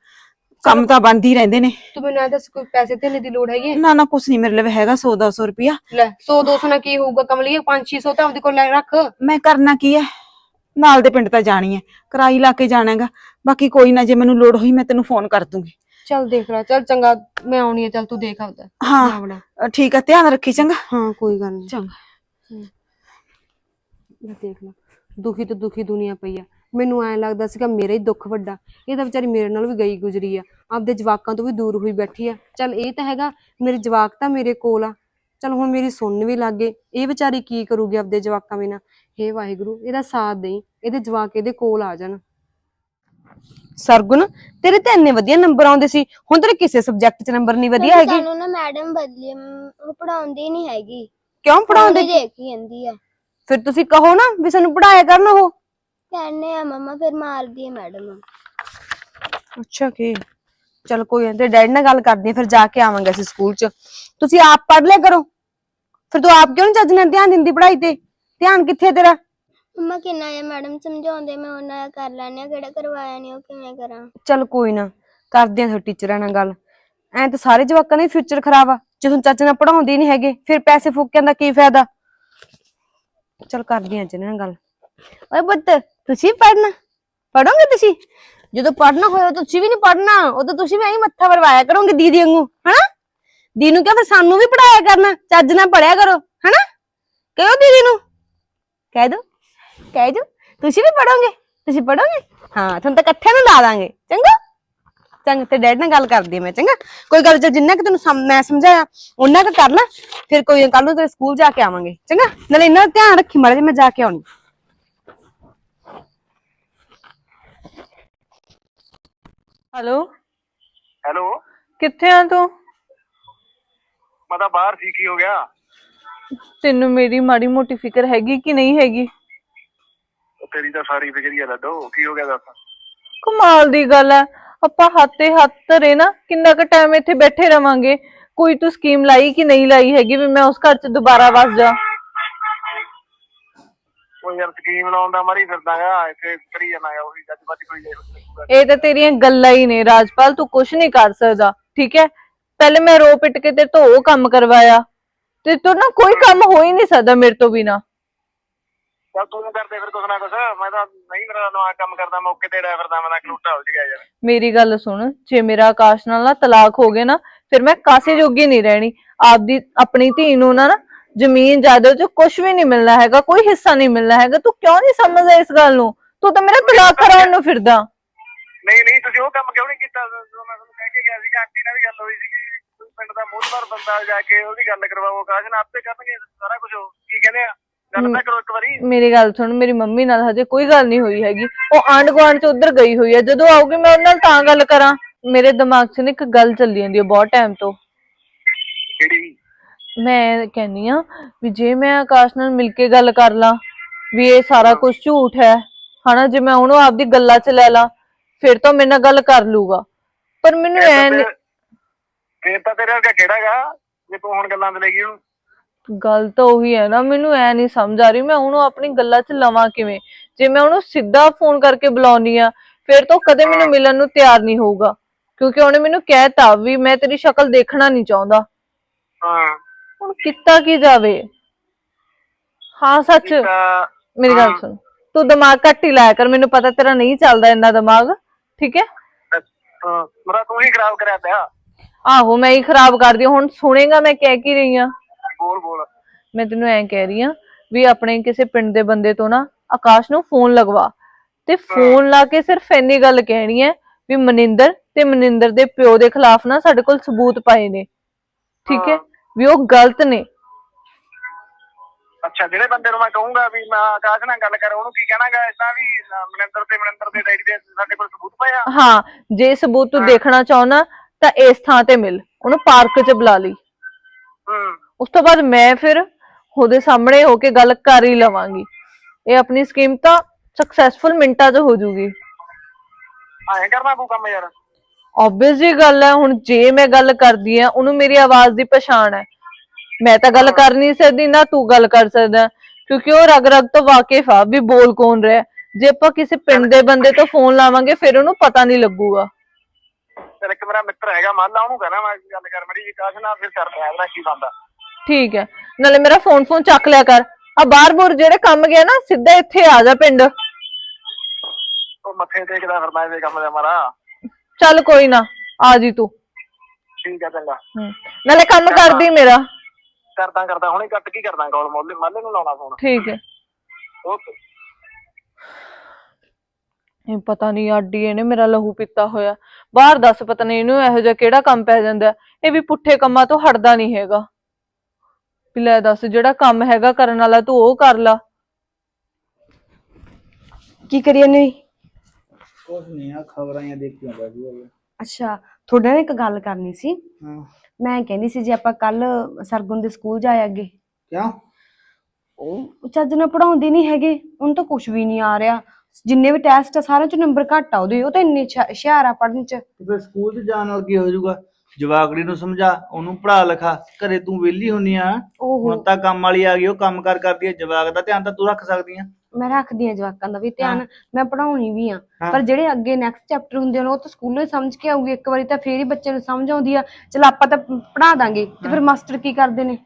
ਕੰਮ ਤਾਂ ਬਣਦੀ ਰਹਿੰਦੇ ਨੇ। ਤੂੰ ਮੈਨੂੰ ਇਹ ਦੱਸ ਕੋਈ ਪੈਸੇ ਧੇਲੇ ਦੀ ਲੋੜ ਹੈਗੀ ਹੈ? ਨਾ ਨਾ ਕੁਛ ਨਹੀਂ ਮੇਰੇ ਲਈ ਹੈਗਾ 100 200 ਰੁਪਿਆ ਲੈ 100 200 ਨਾਲ ਕੀ ਹੋਊਗਾ ਕਮਲੀਏ? 5 600 ਤਾਂ ਆਪਦੇ ਕੋਲ ਲੈ ਰੱਖ। ਮੈਂ ਕਰਨਾ ਕੀ ਹੈ? ਨਾਲ ਦੇ ਪਿੰਡ ਤਾਂ ਜਾਣੀ ਹੈ। ਕਿਰਾਈ ਲਾ ਕੇ ਜਾਣਾ ਹੈਗਾ। ਬਾਕੀ ਕੋਈ ਨਾ ਜੇ ਮੈਨੂੰ ਲੋੜ ਹੋਈ ਮੈਂ ਤੈਨੂੰ ਫੋਨ ਕਰ ਦੂੰਗੀ। ਚੱਲ ਦੇਖ ਲੈ ਚੱਲ ਚੰਗਾ ਮੈਂ ਆਉਣੀ ਹੈ ਚੱਲ ਤੂੰ ਦੇਖ ਆਉਦਾ ਹਾਂ। ਅ, ਠੀਕ ਹੈ ਧਿਆਨ ਰੱਖੀ ਚੰਗਾ। ਹਾਂ ਕੋਈ ਗੱਲ ਨਹੀਂ ਚੰਗਾ। ਮੈਂ ਦੇਖ ਲਾ ਦੁਖੀ ਤੋਂ ਦੁਖੀ ਦੁਨੀਆ ਪਈ ਆ। ਮੈਨੂੰ ਐਂ ਲੱਗਦਾ ਸੀਗਾ ਮੇਰਾ ਹੀ ਦੁੱਖ ਵੱਡਾ। ਇਹ ਤਾਂ ਵਿਚਾਰੀ ਮੇਰੇ ਨਾਲ ਵੀ ਗਈ ਗੁਜ਼ਰੀ ਆ। ਆਪਦੇ ਜਵਾਕਾਂ ਤੋਂ ਵੀ ਦੂਰ ਹੋਈ ਬੈਠੀ ਆ। ਚੱਲ ਇਹ ਤਾਂ ਹੈਗਾ ਮੇਰੇ ਜਵਾਕ ਤਾਂ ਮੇਰੇ ਕੋਲ ਆ। ਚੱਲ ਹੁਣ ਮੇਰੀ ਸੁਣਨ ਵੀ ਲੱਗੇ ਇਹ ਵਿਚਾਰੀ ਕੀ ਕਰੂਗੀ ਆਪਦੇ ਜਵਾਕਾਂ ਬਿਨਾਂ? ਹੇ ਵਾਹਿਗੁਰੂ ਇਹਦਾ ਸਾਥ ਦੇਈ ਇਹਦੇ ਜਵਾਕ ਇਹਦੇ ਕੋਲ ਆ ਜਾਣ। ਸਰਗੁਣ ਤੇਰੇ ਤਾਂ ਇੰਨੇ ਵਧੀਆ ਨੰਬਰ ਆਉਂਦੇ ਸੀ। ਹੁਣ ਤੇਰੇ ਕਿਸੇ ਸਬਜੈਕਟ 'ਚ ਨੰਬਰ ਨਹੀਂ ਵਧੀਆ ਹੈਗੇ। ਸਾਨੂੰ ਨਾ ਮੈਡਮ ਬਦਲੀ ਉਹ ਪੜਾਉਂਦੀ ਨਹੀਂ ਹੈਗੀ। ਕਿਉਂ ਪੜਾਉਂਦੇ ਪੜਾਉਂਦੀ ਦੇਖੀ ਜਾਂਦੀ ਆ। ਫਿਰ ਤੁਸੀਂ ਕਹੋ ਨਾ ਵੀ ਸਾਨੂੰ ਪੜਾਇਆ ਕਰਨ ਉਹ। ਕਹਿੰਨੇ ਆ ਮਮਾ ਫਿਰ ਮਾਰਦੀ ਹੈ ਮੈਡਮ ਅੱਛਾ ਕੀ? ਚਲ ਕੋਈ ਨਾ ਤੇ ਡੈਡੀ ਨਾਲ ਗੱਲ ਕਰਦੀ ਫਿਰ ਜਾ ਕੇ ਆਵਾਂਗੇ ਅਸੀਂ ਸਕੂਲ 'ਚ। ਤੁਸੀਂ ਆਪ ਪੜ੍ਹ ਲਿਆ ਕਰੋ। ਫਿਰ ਤੂੰ ਆਪ ਕਿਉਂ ਨੀ ਚੱਜ ਨਾਲ ਧਿਆਨ ਦਿੰਦੀ ਪੜ੍ਹਾਈ ਤੇ? ਧਿਆਨ ਕਿੱਥੇ ਤੇਰਾ? ਮਮਾ ਕਿੰਨਾ ਆ ਮੈਡਮ ਸਮਝਾਉਂਦੇ ਮੈਂ ਉਹਨਾਂ ਦਾ ਕਰ ਲੈਣੀ ਆ ਕਿਹੜਾ ਕਰਵਾਇਆ ਨਹੀਂ ਉਹ ਕਿਵੇਂ ਕਰਾਂ। ਚਲ ਕੋਈ ਨਾ ਕਰਦੇ ਆ ਫਿਰ ਟੀਚਰਾਂ ਨਾਲ ਗੱਲ। ਐਂ ਤਾਂ ਸਾਰੇ ਜਵਾਕਾਂ ਦਾ ਫਿਊਚਰ ਖਰਾਬ ਆ। ਜੇ ਤੁਹਾਨੂੰ ਚੱਜ ਨਾਲ ਪੜਾਉਂਦੇ ਨਹੀਂ ਹੈਗੇ ਫਿਰ ਪੈਸੇ ਫੂਕਿਆਂ ਦਾ ਕੀ ਫਾਇਦਾ? ਚਲ ਕਰਦੇ ਆ ਜਿਹਨਾਂ ਨਾਲ ਗੱਲ। ਓਏ ਪੁੱਤ ਤੁਸੀਂ ਪੜਨਾ ਪੜੋਗੇ ਤੁਸੀਂ? ਜਦੋਂ ਪੜਨਾ ਹੋਇਆ ਤਾਂ ਤੁਸੀਂ ਵੀ ਨਹੀਂ ਪੜਨਾ ਉਦੋਂ ਤੁਸੀਂ ਵੀ ਐਂ ਮੱਥਾ ਵਰਵਾਇਆ ਕਰੋਗੇ ਦੀਦੀ ਵਾਂਗੂ, ਹਨਾ? ਦੀ ਨੂੰ ਕਿਹਾ ਫਿਰ ਸਾਨੂੰ ਵੀ ਪੜਾਇਆ ਕਰਨਾ, ਚੱਜ ਨਾਲ ਪੜਿਆ ਕਰੋ, ਹਨਾ? ਕਹਿਓ ਦੀਦੀ ਨੂੰ। ਕਹਿ ਦੋ, ਕਹਿ ਜੋ। ਤੁਸੀਂ ਵੀ ਪੜੋਗੇ ਤੁਸੀਂ ਪੜੋਗੇ ਹਾਂ, ਤੁਹਾਨੂੰ ਤਾਂ ਇਕੱਠੇ ਨੂੰ ਲਾ ਦਾਂਗੇ। ਚੰਗਾ? ਚੰਗਾ ਤੇ ਡੈਡ ਨਾਲ ਗੱਲ ਕਰਦੀ ਮੈਂ, ਚੰਗਾ? ਕੋਈ ਗੱਲ ਜੇ ਜਿੰਨਾ ਕਿ ਤੈਨੂੰ ਮੈਂ ਸਮਝਾਇਆ ਉਹਨਾਂ ਕੁ ਕਰ ਲੈ। ਫਿਰ ਕੋਈ ਕੱਲ ਨੂੰ ਤੇਰੇ ਸਕੂਲ ਜਾ ਕੇ ਆਵਾਂਗੇ। ਚੰਗਾ? ਨਾਲੇ ਇਹਨਾਂ ਦਾ ਧਿਆਨ ਰੱਖੀ ਮਾੜਾ ਜੇ ਮੈਂ ਜਾ ਕੇ ਆਉਣੀ। ਹੈਲੋ। ਹੈਲੋ। ਕਿੱਥੇ ਆ ਤੂੰ? ਮੈਂ ਤਾਂ ਬਾਹਰ ਸੀ ਕੀ ਹੋ ਗਿਆ? ਤੈਨੂੰ ਮੇਰੀ ਮਾੜੀ ਮੋਟੀ ਫਿਕਰ ਹੈਗੀ ਕਿ ਨਹੀਂ ਹੈਗੀ? ਉਹ ਤੇਰੀ ਤਾਂ ਸਾਰੀ ਫਿਕਰੀ ਆ ਲੱਡੋ ਕੀ ਹੋ ਗਿਆ ਦੱਸ? ਕਮਾਲ ਦੀ ਗੱਲ ਹੈ ਆਪਾਂ ਹੱਥ ਹੱਥ ਧਰੇ ਨਾ ਕਿੰਨਾ ਕੁ ਟਾਈਮ ਇੱਥੇ ਬੈਠੇ ਰਵਾਂਗੇ। ਕੋਈ ਤੂੰ ਸਕੀਮ ਲਾਈ ਕਿ ਨਹੀਂ ਲਾਈ ਹੈਗੀ ਵੀ ਮੈਂ ਉਸ ਘਰ 'ਚ ਦੁਬਾਰਾ ਵਸ ਜਾ। ਉਹ ਯਾਰ ਸਕੀਮ ਲਾਉਣ ਦਾ ਮਰੀ ਫਿਰਦਾਗਾ ਇੱਥੇ ਕਰੀ ਜਾਣਾਗਾ ਉਹੀ ਜੱਜ ਬੱਜ ਕੋਈ ਜਾਏ। ਇਹ ਤਾਂ ਤੇਰੀਆਂ ਗੱਲਾਂ ਹੀ ਨੇ ਰਾਜਪਾਲ ਤੂੰ ਕੁਝ ਨਹੀਂ ਕਰ ਸਕਦਾ ਠੀਕ ਹੈ? ਪਹਿਲੇ ਮੈਂ ਰੋ ਪਿੱਟ ਕੇ ਤੇਰੇ ਤੋਂ ਉਹ ਕੰਮ ਕਰਵਾਇਆ ਤੇ ਤੂੰ ਨਾ ਕੋਈ ਕੰਮ ਹੋ ਹੀ ਨਹੀਂ ਸਕਦਾ ਮੇਰੇ ਤੋਂ ਬਿਨਾ। ਚੱਲ ਤੂੰ ਕਰਦੇ ਫਿਰ ਕੁਛ ਨਾ ਕੁਛ ਮੈਂ ਤਾਂ ਨਹੀਂ ਮੇਰਾ ਨਵਾਂ ਕੰਮ ਕਰਦਾ ਮੌਕੇ ਤੇ ਡਰਾਈਵਰ ਦਾ ਮੈਂ ਤਾਂ ਕਲੂਟਾ ਹੋ ਗਿਆ ਯਾਰ। ਮੇਰੀ ਗੱਲ ਸੁਣ ਜੇ ਮੇਰਾ ਆਕਾਸ਼ ਨਾਲ ਨਾ ਤਲਾਕ ਹੋ ਗਿਆ ਨਾ ਫਿਰ ਮੈਂ ਕਾਸੇ ਜੋਗੀ ਨਹੀਂ ਰਹਿਣੀ। ਆਪਦੀ ਆਪਣੀ ਧੀ ਨੂੰ ਨਾ ਨਾ ਜ਼ਮੀਨ ਜਾਇਦਾਦ ਚ ਕੁਝ ਵੀ ਨਹੀਂ ਮਿਲਣਾ ਹੈਗਾ ਕੋਈ ਹਿੱਸਾ ਨਹੀਂ ਮਿਲਣਾ ਹੈਗਾ। ਤੂੰ ਕਿਉਂ ਨਹੀਂ ਸਮਝਦਾ ਇਸ ਗੱਲ ਨੂੰ? ਤੂੰ ਤਾਂ ਮੇਰਾ ਤਲਾਕ ਕਰਾਉਣ ਨੂੰ ਫਿਰਦਾ। ਨਹੀਂ ਨਹੀਂ ਤੁਸੀਂ ਉਹ ਕੰਮ ਕਿਉਂ ਨਹੀਂ ਕੀਤਾ? ਮੈਂ ਤੁਹਾਨੂੰ ਕਹਿ ਕੇ ਗਿਆ ਸੀ ਆਂਟੀ ਨਾਲ ਵੀ ਗੱਲ ਹੋਈ ਸੀ ਪਿੰਡ ਦਾ ਮੋਹਤਵਾਰ ਬੰਦਾ ਜਾ ਕੇ ਉਹਦੀ ਗੱਲ ਕਰਵਾਓ ਕਾਸ਼ ਨਾਲ ਆਪੇ ਕਰਨਗੇ ਸਾਰਾ ਕੁਝ ਕੀ ਕਹਿੰਦੇ ਆ? ਗੱਲ ਤਾਂ ਕਰੋ ਇੱਕ ਵਾਰੀ। ਮੇਰੀ ਗੱਲ ਸੁਣ ਮੇਰੀ ਮੰਮੀ ਨਾਲ ਹਜੇ ਕੋਈ ਗੱਲ ਨਹੀਂ ਹੋਈ ਹੈਗੀ। ਉਹ ਆਂਢ ਗੁਆਂਢ ਚ ਉਧਰ ਗਈ ਹੋਈ ਹੈ। ਜਦੋਂ ਆਊਗੀ ਮੈਂ ਉਹਨਾਂ ਨਾਲ ਤਾਂ ਗੱਲ ਕਰਾਂ। ਮੇਰੇ ਦਿਮਾਗ 'ਚ ਨਾ ਇੱਕ ਗੱਲ ਚੱਲੀ ਜਾਂਦੀ ਹੈ ਬਹੁਤ ਟਾਈਮ ਤੋਂ। ਕਿਹੜੀ? ਮੈਂ ਕਹਿੰਨੀ ਆ ਵੀ ਜੇ ਮੈਂ ਆਕਾਸ਼ ਨਾਲ ਮਿਲ ਕੇ ਗੱਲ ਕਰ ਲਾਂ ਵੀ ਇਹ ਸਾਰਾ ਕੁਝ ਝੂਠ ਹੈ ਹਨਾ ਜੇ ਮੈਂ ਉਹਨੂੰ ਆਪਦੀ ਗੱਲਾਂ 'ਚ ਲੈ ਲਾਂ ਫਿਰ ਤਾਂ ਮੇਰੇ ਨਾਲ ਗੱਲ ਕਰ ਲੂਗਾ। ਪਰ ਮੈਨੂੰ ਐ ਨੀ- ਫੇਰ ਤਾਂ ਤੇਰੇ ਵਰਗਾ ਕਿਹੜਾਗਾ ਜੇ ਤੂੰ ਹੁਣ ਗੱਲਾਂ ਤੇ ਲੈ ਗਈ ਉਹਨੂੰ? ਗੱਲ ਤਾਂ ਉਹੀ ਹੈ ਨਾ ਮੈਨੂੰ ਐ ਨਹੀਂ ਸਮਝ ਆ ਰਹੀ ਮੈਂ ਉਹਨੂੰ ਆਪਣੀ ਗੱਲਾਂ 'ਚ ਲਵਾਂ ਕਿਵੇਂ? ਜੇ ਮੈਂ ਉਹਨੂੰ ਸਿੱਧਾ ਫੋਨ ਕਰਕੇ ਬੁਲਾਉਣੀ ਆ ਫਿਰ ਤਾਂ ਉਹ ਕਦੇ ਮੈਨੂੰ ਮਿਲਣ ਨੂੰ ਤਿਆਰ ਨਹੀਂ ਹੋਊਗਾ। ਕਿਉਂਕਿ ਉਹਨੇ ਮੈਨੂੰ ਕਹਿਤਾ ਵੀ ਮੈਂ ਤੇਰੀ ਸ਼ਕਲ ਦੇਖਣਾ ਨਹੀਂ ਚਾਹੁੰਦਾ। ਹਾਂ। ਹੁਣ ਕੀਤਾ ਕੀ ਜਾਵੇ? ਹਾਂ ਸੱਚ। ਮੇਰੀ ਗੱਲ ਹਾਂ। ਸੁਣ। ਤੂੰ ਦਿਮਾਗ ਘੱਟ ਹੀ ਲਾਇਆ ਕਰ ਮੈਨੂੰ ਪਤਾ ਤੇਰਾ ਨਹੀਂ ਚੱਲਦਾ ਇੰਨਾ ਦਿਮਾਗ ਠੀਕ ਹੈ? ਹਾਂ, ਮੇਰਾ ਤੂੰ ਹੀ ਖਰਾਬ ਕਰਿਆ ਪਿਆ। ਆਹੋ ਮੈਂ ਹੀ ਖਰਾਬ ਕਰਦੀ ਹਾਂ। ਹੁਣ ਸੁਣੇਗਾ ਮੈਂ ਕਹਿ ਕੀ ਰਹੀ ਆ ਬੋਲ ਬੋਲ। ਮੈਂ ਤੈਨੂੰ ਐਂ ਕਹਿ ਰਹੀ ਆ ਵੀ ਆਪਣੇ ਕਿਸੇ ਪਿੰਡ ਦੇ ਬੰਦੇ ਤੋਂ ਨਾ ਆਕਾਸ਼ ਨੂੰ ਫੋਨ ਲਗਵਾ। ਤੇ ਫੋਨ ਲਾ ਕੇ ਸਿਰਫ ਇੰਨੀ ਗੱਲ ਕਹਿਣੀ ਹੈ ਵੀ ਮਨਿੰਦਰ ਤੇ ਮਨਿੰਦਰ ਦੇ ਪਿਓ ਦੇ ਖਿਲਾਫ ਨਾ ਸਾਡੇ ਕੋਲ ਸਬੂਤ ਪਏ ਨੇ। ਠੀਕ ਹੈ? ਹਾਂ। ਵੀ ਉਹ ਗਲਤ ਨੇ। ਅੱਛਾ ਜਿਹੜੇ ਬੰਦੇ ਨੂੰ ਮੈਂ ਕਹੂੰਗਾ ਵੀ ਮੈਂ ਆਕਾਸ਼ ਨਾਲ ਗੱਲ ਕਰ ਉਹਨੂੰ ਕੀ ਕਹਿਣਾਗਾ? ਇਦਾਂ ਵੀ ਮਨਿੰਦਰ ਤੇ ਮਨਿੰਦਰ ਦੇ ਡੈਡੀ ਦੇ ਸਾਡੇ ਕੋਲ ਸਬੂਤ ਪਏ ਆ? ਹਾਂ ਜੇ ਸਬੂਤ ਤੂੰ ਦੇਖਣਾ ਚਾਹਨਾ ਤਾਂ ਇਸ ਥਾਂ ਤੇ ਮਿਲ। ਉਹਨੂੰ ਪਾਰਕ 'ਚ ਬੁਲਾ ਲਈ। ਹੂੰ। ਉਸ ਤੋਂ ਬਾਅਦ ਮੈਂ ਫਿਰ ਉਹਦੇ ਸਾਹਮਣੇ ਹੋ ਕੇ ਗੱਲ ਕਰ ਹੀ ਲਵਾਂਗੀ। ਇਹ ਆਪਣੀ ਸਕੀਮ ਤਾਂ ਸਕਸੈਸਫੁਲ ਮਿੰਟਾਂ 'ਚ ਹੋ ਜੂਗੀ। ਐਂ ਕਰਨਾ ਪਊ ਕੰਮ ਯਾਰ। ਆਬਵੀਅਸ ਜੀ ਗੱਲ ਹੈ ਹੁਣ ਜੇ ਮੈਂ ਗੱਲ ਕਰਦੀ ਆ ਉਹਨੂੰ ਮੇਰੀ ਆਵਾਜ਼ ਦੀ ਪਛਾਣ ਹੈ। ਮੈਂ ਤਾਂ ਗੱਲ ਕਰ ਨਹੀਂ ਸਕਦੀ ਨਾ ਤੂੰ ਗੱਲ ਕਰ ਸਕਦਾ। ਕਿਉਂਕਿ ਉਹ ਰਗ ਰਗ ਤੋਂ ਵਾਕਿਫ ਆ ਵੀ ਬੋਲ ਕੌਣ ਰਿਹਾ ਜੇ ਆਪਾਂ ਕਿਸੇ ਪਿੰਡ ਦੇ ਬੰਦੇ ਤੋਂ ਫੋਨ ਲਾਵਾਂਗੇ ਫਿਰ ਉਹਨੂੰ ਪਤਾ ਨਹੀਂ ਲੱਗੂਗਾ। ਤੇ ਇੱਕ ਮੇਰਾ ਮਿੱਤਰ ਹੈਗਾ ਮੰਨ ਲਾ ਉਹਨੂੰ ਕਹਿਣਾ ਮੈਂ ਗੱਲ ਕਰ ਮੜੀ ਆਕਾਸ਼ ਨਾਲ ਫਿਰ ਕਰ ਪਿਆ ਇਹਦਾ ਕੀ ਬੰਦਾ। ਠੀਕ ਹੈ। ਨਾਲੇ ਮੇਰਾ ਫੋਨ ਫੋਨ ਚੱਕ ਲਿਆ ਕਰ। ਆ ਬਾਹਰ ਬੁਰ ਜਿਹੜੇ ਕੰਮ ਗਿਆ ਨਾ ਸਿੱਧਾ ਇੱਥੇ ਆ ਜਾ ਪਿੰਡ। ਉਹ ਮੱਥੇ ਟੇਕਦਾ ਫਿਰਦਾ ਇਹਦੇ ਕੰਮ ਦਾ ਮਾਰਾ ਚੱਲ ਕੋਈ ਨਾ ਆ ਜੀ ਤੂੰ। ਠੀਕ ਆ ਚੰਗਾ। ਹਮ, ਨਾਲੇ ਕੰਮ ਕਰਦੀ। ਮੇਰਾ। ਕਰਦਾ ਕਰਦਾ ਹੁਣੇ ਕੱਟ ਕੀ ਕਰਦਾ ਕਾਲ ਮੋਲੇ ਮਾਲੇ ਨੂੰ ਲਾਉਣਾ ਫੋਨ ਠੀਕ ਹੈ। ਓਕੇ ਇਹ ਪਤਾ ਨਹੀਂ ਆਡੀ ਇਹਨੇ ਮੇਰਾ ਲਹੂ ਪੀਤਾ ਹੋਇਆ। ਬਾਹਰ ਦੱਸ ਪਤਾ ਨਹੀਂ ਇਹਨੂੰ ਇਹੋ ਜਿਹਾ ਕਿਹੜਾ ਕੰਮ ਪੈ ਜਾਂਦਾ ਹੈ। ਇਹ ਵੀ ਪੁੱਠੇ ਕੰਮਾਂ ਤੋਂ ਹਟਦਾ ਨਹੀਂ ਹੈਗਾ। ਵੀ ਲੈ ਦੱਸ ਜਿਹੜਾ ਕੰਮ ਹੈਗਾ ਕਰਨ ਵਾਲਾ ਤੂੰ ਉਹ ਕਰ ਲਾ। ਕੀ ਕਰੀਏ ਨਹੀਂ ਕੁਛ ਨਹੀਂ ਆ ਖਬਰਾਂ ਹੀ ਦੇਖੀਆਂ ਬਾਜੀ ਅੱਛਾ ਤੁਹਾਡੇ ਨਾਲ ਇੱਕ ਗੱਲ ਕਰਨੀ ਸੀ। ਹਾਂ। ਮੈਂ ਕਹਿੰਦੀ ਸੀ ਜੇ ਆਪਾਂ ਕੱਲ ਸਰਗੁਣ ਦੇ ਸਕੂਲ ਜਾਏ ਅੱਗੇ। ਕਿਉਂ? ਉਹ ਚੱਜ ਨਾਲ ਪੜਾਉਂਦੀ ਨਹੀਂ ਹੈਗੇ ਉਹਨੂੰ ਤਾਂ ਕੁਝ ਵੀ ਨਹੀਂ ਆ ਰਿਹਾ। ਜਿੰਨੇ ਵੀ ਟੈਸਟ ਆ ਸਾਰਿਆਂ ਚ ਨੰਬਰ ਘੱਟ ਆ ਉਹਦੇ ਉਹ ਤਾਂ ਇੰਨੇ ਹੁਸ਼ਿਆ- ਹੁਸ਼ਿਆਰ ਆ ਪੜਨ ਚ। ਤੇ ਫਿਰ ਸਕੂਲ ਤੇ ਜਾਣ ਨਾਲ ਕੀ ਹੋ ਜਾਊਗਾ। ਜਵਾਕੜੀ ਨੂੰ ਸਮਝਾ ਉਹਨੂੰ ਪੜਾ ਲਿਖਾ। ਘਰੇ ਤੂੰ ਵਿਹਲੀ ਹੁੰਨੀ ਆ ਹੁਣ ਤਾਂ ਕੰਮ ਵਾਲੀ ਆ ਗਈ ਉਹ ਕੰਮ ਕਰ ਕਰਦੀ ਆ। ਜਵਾਕ ਦਾ ਧਿਆਨ ਤਾਂ ਤੂੰ ਰੱਖ ਸਕਦੀ ਆ। ਮੈਂ ਰੱਖਦੀ ਆ ਜਵਾਕਾਂ ਦਾ ਵੀ ਧਿਆਨ ਮੈਂ ਪੜਾਉਣੀ ਵੀ ਆ ਹਾਂ। ਪਰ ਜਿਹੜੇ ਅੱਗੇ ਨੈਕਸਟ ਚੈਪਟਰ ਹੁੰਦੇ ਨੇ ਉਹ ਤਾਂ ਸਕੂਲੋਂ ਹੀ ਸਮਝ ਕੇ ਆਊਗੀ ਇੱਕ ਵਾਰੀ ਤਾਂ ਫੇਰ ਹੀ ਬੱਚੇ ਨੂੰ ਸਮਝ ਆਉਂਦੀ ਆ ਚਲ ਆਪਾਂ ਤਾਂ ਪੜਾ ਦਾਂਗੇ ਤੇ ਫਿਰ ਮਾਸਟਰ ਕੀ ਕਰਦੇ ਨੇ?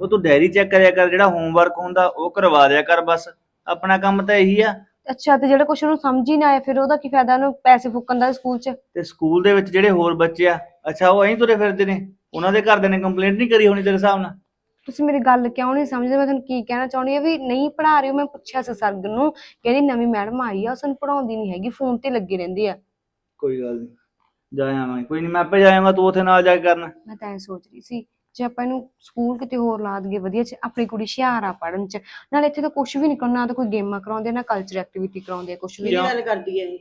ਉਹ ਤੂੰ ਡਾਇਰੀ ਚੈੱਕ ਕਰਿਆ ਕਰ ਜਿਹੜਾ ਹੋਮਵਰਕ ਹੁੰਦਾ ਉਹ ਕਰਵਾ ਦਿਆ ਕਰ ਬਸ। ਆਪਣਾ ਕੰਮ ਤਾਂ ਇਹੀ ਆ। ਅੱਛਾ ਤੇ ਜਿਹੜਾ ਕੁਛ ਉਹਨੂੰ ਸਮਝ ਹੀ ਨਾ ਆਇਆ ਫਿਰ ਉਹਦਾ ਕੀ ਫਾਇਦਾ ਉਹਨੂੰ ਪੈਸੇ ਫੂਕਣ ਦਾ ਸਕੂਲ 'ਚ? ਤੇ ਸਕੂਲ ਦੇ ਵਿੱਚ ਜਿਹੜੇ ਹੋਰ ਬੱਚੇ ਆ ਅੱਛਾ ਉਹ ਐਂ ਤੁਰੇ ਫਿਰਦੇ ਨੇ। ਉਹਨਾਂ ਦੇ ਘਰਦਿਆਂ ਨੇ ਕੰਪਲੇਂਟ ਨਹੀਂ ਕਰੀ ਹੋਣੀ ਤੇਰੇ ਹਿਸਾਬ ਨਾਲ? ਤੁਸੀਂ ਮੇਰੀ ਗੱਲ ਕਿਉਂ ਨਹੀਂ ਸਮਝਦੇ? ਮੈਂ ਤੁਹਾਨੂੰ ਕੀ ਕਹਿਣਾ ਚਾਹੁੰਦੀ ਆ ਵੀ ਨਹੀਂ ਪੜਾ ਰਹੀ ਹੋ ਮੈਂ ਪੁੱਛਿਆ ਸੀ ਸਰਗਨ ਨੂੰ ਕਹਿੰਦੀ ਨਵੀਂ ਮੈਡਮ ਆਈ ਆ ਉਹ ਸਾਨੂੰ ਪੜਾਉਂਦੀ ਨਹੀਂ ਹੈਗੀ ਫੋਨ ਤੇ ਲੱਗੀ ਰਹਿੰਦੀ ਆ। ਕੋਈ ਗੱਲ ਨਹੀਂ ਜਾ ਆਵਾਂਗੇ ਕੋਈ ਨਹੀਂ ਮੈਂ ਆਪੇ ਜਾਵਾਂਗਾ ਤੂੰ ਉੱਥੇ ਨਾਲ ਜਾ ਕੇ ਕਰਨਾ ਮੈਂ ਤਾਂ ਐ ਸੋਚ ਰਹੀ ਸੀ ਜੇ ਆਪਾਂ ਇਹਨੂੰ ਸਕੂਲ ਕਿਤੇ ਹੋਰ ਲਾ ਦਈਏ ਵਧੀਆ ਚ ਆਪਣੀ ਕੁੜੀ ਹੁਸ਼ਿਆਰ ਆ ਪੜਨ ਚ ਨਾਲ ਇੱਥੇ ਤਾਂ ਕੁਝ ਵੀ ਨਹੀਂ ਕਰਨਾ ਨਾ ਤਾਂ ਕੋਈ ਗੇਮਾਂ ਕਰਾਉਂਦੇ ਆ, ਨਾ ਕਲਚਰ ਐਕਟੀਵਿਟੀ ਕਰਾਉਂਦੇ ਆ ਕੁਝ ਵੀ? ਨਹੀਂ। ਗੱਲ ਕਰਦੀ ਹੈ ਜੀ?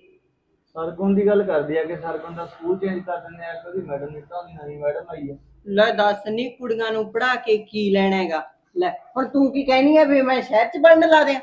ਸਰਗੁਣ ਦੀ ਗੱਲ ਕਰਦੀ ਆ ਕਿ ਸਰਗੁਣ ਦਾ ਸਕੂਲ ਚੇਂਜ ਕਰ ਦਿੰਦੇ ਆ ਕਿ ਉਹਦੀ ਮੈਡਮ ਨਿਕਲ ਉਹਦੀ ਨਵੀਂ ਮੈਡਮ ਆਈ ਹੈ ਲੈ ਦੱਸ ਨੀ ਕੁੜੀਆਂ ਨੂੰ ਪੜਾ ਕੇ ਕੀ ਲੈਣਾ ਹੈਗਾ? ਲੈ ਹੁਣ ਤੂੰ ਕੀ ਕਹਿਨੀ ਆ ਵੀ ਮੈਂ ਸ਼ਹਿਰ ਚ ਪੜਨ ਲਾ ਦਿਆਂ?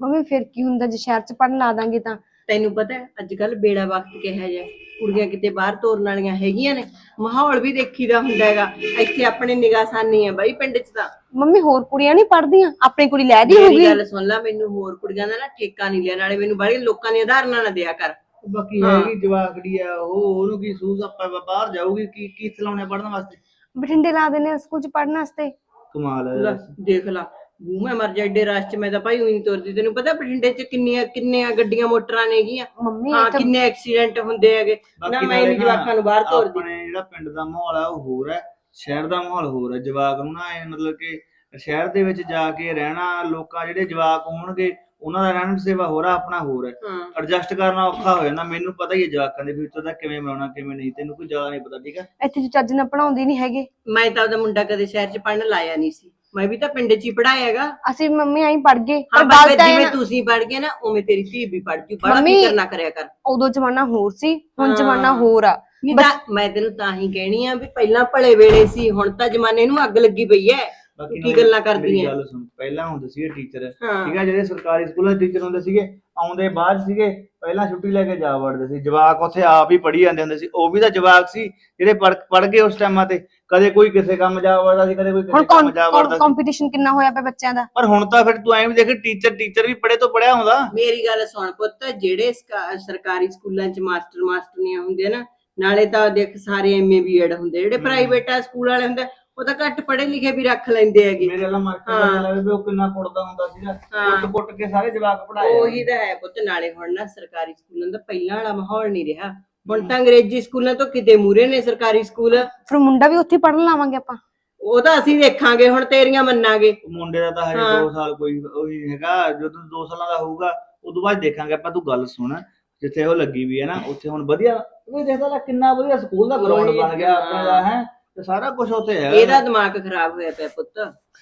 ਮੰਮੀ ਫਿਰ ਕੀ ਹੁੰਦਾ ਜੇ ਸ਼ਹਿਰ ਚ ਪੜਨ ਲਾ ਦਾਂਗੇ ਤਾਂ? ਤੈਨੂੰ ਪਤਾ ਹੈ ਅੱਜ ਕੱਲ ਬੇੜਾ ਵਕਤ ਕਿਹਾ ਜਾ ਕੁੜੀਆਂ ਕਿਤੇ ਬਾਹਰ ਤੋਰਨ ਵਾਲੀਆਂ ਹੈਗੀਆਂ ਨੇ। ਮਾਹੌਲ ਵੀ ਦੇਖੀਦਾ ਹੁੰਦਾ ਹੈਗਾ। ਇੱਥੇ ਆਪਣੇ ਨਿਗਾਹ ਸਾਨੀ ਹੈ ਬਾਈ ਪਿੰਡ ਚ ਤਾਂ। ਮੰਮੀ ਹੋਰ ਕੁੜੀਆਂ ਨਹੀਂ ਪੜਦੀਆਂ ਆਪਣੀ ਕੁੜੀ ਲੈ ਦੀ ਮੇਰੀ ਹੋਊਗੀ? ਗੱਲ ਸੁਣ ਲੈ ਮੈਨੂੰ ਹੋਰ ਕੁੜੀਆਂ ਦਾ ਨਾ ਠੇਕਾ ਨਹੀਂ ਲਿਆ। ਨਾਲੇ ਮੈਨੂੰ ਬੜੇ ਲੋਕਾਂ ਦੀਆਂ ਉਦਾਹਰਨਾਂ ਨਾ ਦਿਆ ਕਰ। ਬਾਕੀ। ਹੈਗੀ ਜਵਾਕੜੀ ਆ ਉਹ ਉਹਨੂੰ ਕੀ ਸੂਝ ਆਪਾਂ ਬਾਹਰ ਜਾਊਗੀ ਕੀ ਕੀ ਚਲਾਉਣੇ ਪੜਨ ਵਾਸਤੇ? ਬਠਿੰਡੇ ਲਾ ਦਿੰਦੇ ਆ ਸਕੂਲ ਚ ਪੜਨ ਵਾਸਤੇ। ਕਮਾਲ ਹੈ। ਲੈ। ਦੇਖ ਲਾ ਬੂ ਮੈਂ ਮਰ ਜਾ ਏਡੇ ਰਸ਼ ਚ ਮੈਂ ਤਾਂ ਭਾਈ ਉਹੀ ਤੁਰਦੀ। ਤੈਨੂੰ ਪਤਾ ਬਠਿੰਡੇ ਚ ਕਿੰਨੀਆਂ ਕਿੰਨੀਆਂ ਗੱਡੀਆਂ ਮੋਟਰਾਂ ਨੇਗੀਆਂ ਮੰਮੀ ਹਾਂ ਇੱਥੇ ਕਿੰਨੇ ਐਕਸੀਡੈਂਟ ਹੁੰਦੇ ਹੈਗੇ। ਨਾ ਮੈਂ ਨਾਲੇ ਨਹੀਂ ਜਵਾਕਾਂ ਨੂੰ ਬਾਹਰ ਤੋਰਦੀ। ਆਪਣੇ ਜਿਹੜਾ ਪਿੰਡ ਦਾ ਮਾਹੌਲ ਆ ਉਹ ਹੋਰ ਹੈ। ਸ਼ਹਿਰ ਦਾ ਮਾਹੌਲ ਹੋਰ ਹੈ। ਜਵਾਕ ਨੂੰ ਨਾ ਐਂ ਮਤਲਬ ਕਿ ਸ਼ਹਿਰ ਦੇ ਵਿੱਚ ਜਾ ਕੇ ਰਹਿਣਾ ਲੋਕਾਂ ਜਿਹੜੇ ਜਵਾਕ ਹੋਣਗੇ ਉਹਨਾਂ ਦਾ ਰਹਿਣ ਸੇਵਾ ਹੋਰ ਆ ਆਪਣਾ ਹੋਰ ਹੈ। ਹਾਂ। ਐਡਜਸਟ ਕਰਨਾ ਔਖਾ ਹੋ ਜਾਂਦਾ। ਮੈਨੂੰ ਪਤਾ ਹੀ ਹੈ ਜਵਾਕਾਂ ਦੇ ਫਿਊਚਰ ਦਾ ਕਿਵੇਂ ਬਣਾਉਣਾ ਕਿਵੇਂ ਨਹੀਂ। ਤੈਨੂੰ ਕੋਈ ਜ਼ਿਆਦਾ ਨਹੀਂ ਪਤਾ ਠੀਕ ਹੈ? ਇੱਥੇ ਜੋ ਚੱਜ ਨਾਲ ਪੜਾਉਂਦੀ ਨਹੀਂ ਹੈਗੇ। ਮੈਂ ਤਾਂ ਉਹਦਾ ਮੁੰਡਾ ਕਦੇ ਸ਼ਹਿਰ ਚ ਪੜਨ ਲਾਇਆ ਨਹੀਂ ਸੀ। ਮੈਂ ਵੀ ਤਾਂ ਪਿੰਡ ਚ ਹੀ ਪੜਾਇਆ ਹੈਗਾ। ਅਸੀਂ ਵੀ ਮੰਮੀ ਆਈ ਪੜ ਗਏ ਹਾਂ ਪਰ ਬਸ ਗੱਲ ਤਾਂ ਇਹ ਜਿਵੇਂ ਨਾ, ਤੁਸੀਂ ਪੜ ਗਏ ਨਾ ਉਵੇਂ ਤੇਰੀ ਧੀ ਵੀ ਪੜ ਜੂ। ਬੜਾ ਮੰਮੀ- ਫਿਕਰ ਨਾ ਕਰਿਆ ਕਰ। ਉਦੋਂ ਜ਼ਮਾਨਾ ਹੋਰ ਸੀ ਹੁਣ ਹਾਂ। ਜ਼ਮਾਨਾ ਹੋਰ ਆ। ਨਹੀਂ ਤਾਂ ਮੈਂ ਤੈਨੂੰ ਤਾਂ ਹੀ ਕਹਿਣੀ ਆ ਵੀ ਪਹਿਲਾਂ ਭਲੇ ਵੇਲੇ ਸੀ ਹੁਣ ਤਾਂ ਜ਼ਮਾਨੇ ਨੂੰ ਅੱਗ ਲੱਗੀ ਪਈ ਐ ਬਾਕੀ ਕੀ ਗੱਲਾਂ ਕਰਦੀ ਮੇਰੀ ਐ? ਗੱਲ ਸੁਣ ਪਹਿਲਾਂ ਹੁੰਦੇ ਸੀਗੇ ਟੀਚਰ ਹਾਂ। ਠੀਕ ਹੈ ਜਿਹੜੇ ਸਰਕਾਰੀ ਸਕੂਲਾਂ ਦੇ ਟੀਚਰ ਹੁੰਦੇ ਸੀਗੇ ਆਉਂਦੇ ਬਾਅਦ ਸੀਗੇ ਪਹਿਲਾਂ ਛੁੱਟੀ ਲੈ ਕੇ ਜਾ ਵੜਦੇ ਸੀ। ਜਵਾਕ ਉੱਥੇ ਆਪ ਹੀ ਪੜ੍ਹੀ ਜਾਂਦੇ ਹੁੰਦੇ ਸੀ। ਉਹ ਵੀ ਤਾਂ ਜਵਾਕ ਸੀ ਜਿਹੜੇ ਪੜ੍ਹ ਗਏ ਉਸ ਟਾਈਮਾਂ ਤੇ। ਕਦੇ ਕੋਈ ਕਿਸੇ ਕੰਮ ਜਾ ਵੜਦਾ ਸੀ ਕਦੇ ਕੋਈ ਹੁਣ ਕਿਸੇ ਕੰਮ ਜਾ ਵੜਦਾ ਸੀ। ਕੰਪੀਟੀਸ਼ਨ ਕਿੰਨਾ ਹੋਇਆ ਪਿਆ ਬੱਚਿਆਂ ਦਾ? ਪਰ ਹੁਣ ਤਾਂ ਫਿਰ ਤੂੰ ਐਂ ਵੀ ਦੇਖ ਟੀਚਰ ਟੀਚਰ ਵੀ ਪੜ੍ਹੇ ਤੋਂ ਪੜਿਆ ਹੁੰਦਾ। ਮੇਰੀ ਗੱਲ ਸੁਣ ਪੁੱਤ ਜਿਹੜੇ ਸਰਕਾਰੀ ਸਕੂਲਾਂ ਚ ਮਾਸਟਰ ਮਾਸਟਰਨੀਆਂ ਹੁੰਦੇ ਨਾ ਨਾਲੇ ਤਾਂ ਦੇਖ ਸਾਰੇ ਐਮਏ ਬੀਐਡ ਹੁੰਦੇ ਜਿਹੜੇ ਪ੍ਰਾਈਵੇਟ ਆ ਸਕੂਲ ਵਾਲੇ ਹੁੰਦੇ ਉਹ ਤਾਂ ਘੱਟ ਪੜ੍ਹੇ ਲਿਖੇ ਵੀ ਰੱਖ ਲੈਂਦੇ ਹੈਗੇ। ਮੇਰੇ ਵਾਲਾ ਮਾਸਟਰ ਹਾਂ। ਦਾ ਲੱਗਦਾ ਵੀ ਉਹ ਕਿੰਨਾ ਕੁੱਟਦਾ ਹੁੰਦਾ ਸੀਗਾ। ਹਾਂ। ਕੁੱਟ ਕੁੱਟ ਕੇ ਸਾਰੇ ਜਵਾਕ ਪੜਾਏ ਉਹੀ ਤਾਂ ਹੈ ਪੁੱਤ ਨਾਲੇ ਹੁਣ ਨਾ ਸਰਕਾਰੀ ਸਕੂਲਾਂ ਦਾ ਪਹਿਲਾਂ ਵਾਲਾ ਮਾਹੌਲ ਨਹੀਂ ਰਿਹਾ। ਹੁਣ ਤਾਂ ਅੰਗਰੇਜ਼ੀ ਸਕੂਲਾਂ ਤੋਂ ਕਿਤੇ ਮੂਰੇ ਨੇ ਸਰਕਾਰੀ ਸਕੂਲ। ਫਿਰ ਮੁੰਡਾ ਵੀ ਉੱਥੇ ਪੜਨ ਲਾਵਾਂਗੇ ਆਪਾਂ। ਉਹ ਤਾਂ ਅਸੀਂ ਦੇਖਾਂਗੇ ਹੁਣ ਤੇਰੀਆਂ ਮੰਨਾਂਗੇ। ਮੁੰਡੇ ਦਾ ਤਾਂ ਹਜੇ ਹਾਂ। 2 ਸਾਲ ਕੋਈ ਉਹੀ ਹੈਗਾ ਜਦੋਂ 2 ਸਾਲਾਂ ਦਾ ਹੋਊਗਾ ਉਦੋਂ ਬਾਅਦ ਦੇਖਾਂਗੇ ਆਪਾਂ ਤੂੰ ਗੱਲ ਸੁਣ। ਜਿੱਥੇ ਉਹ ਲੱਗੀ ਵੀ ਹੈ ਨਾ ਉੱਥੇ ਹੁਣ ਵਧੀਆ ਉਹ ਦੇਖਦਾ ਲੈ ਕਿੰਨਾ ਵਧੀਆ ਸਕੂਲ ਦਾ ਗਰਾਊਂਡ ਉਹੀ, ਬਣ ਗਿਆ ਆਪਣੇ ਦਾ ਹਾਂ। ਤੇ ਸਾਰਾ ਕੁਝ ਉੱਥੇ ਹੈ। ਇਹਦਾ ਦਿਮਾਗ ਖਰਾਬ ਹੋਇਆ ਪਿਆ ਪੁੱਤ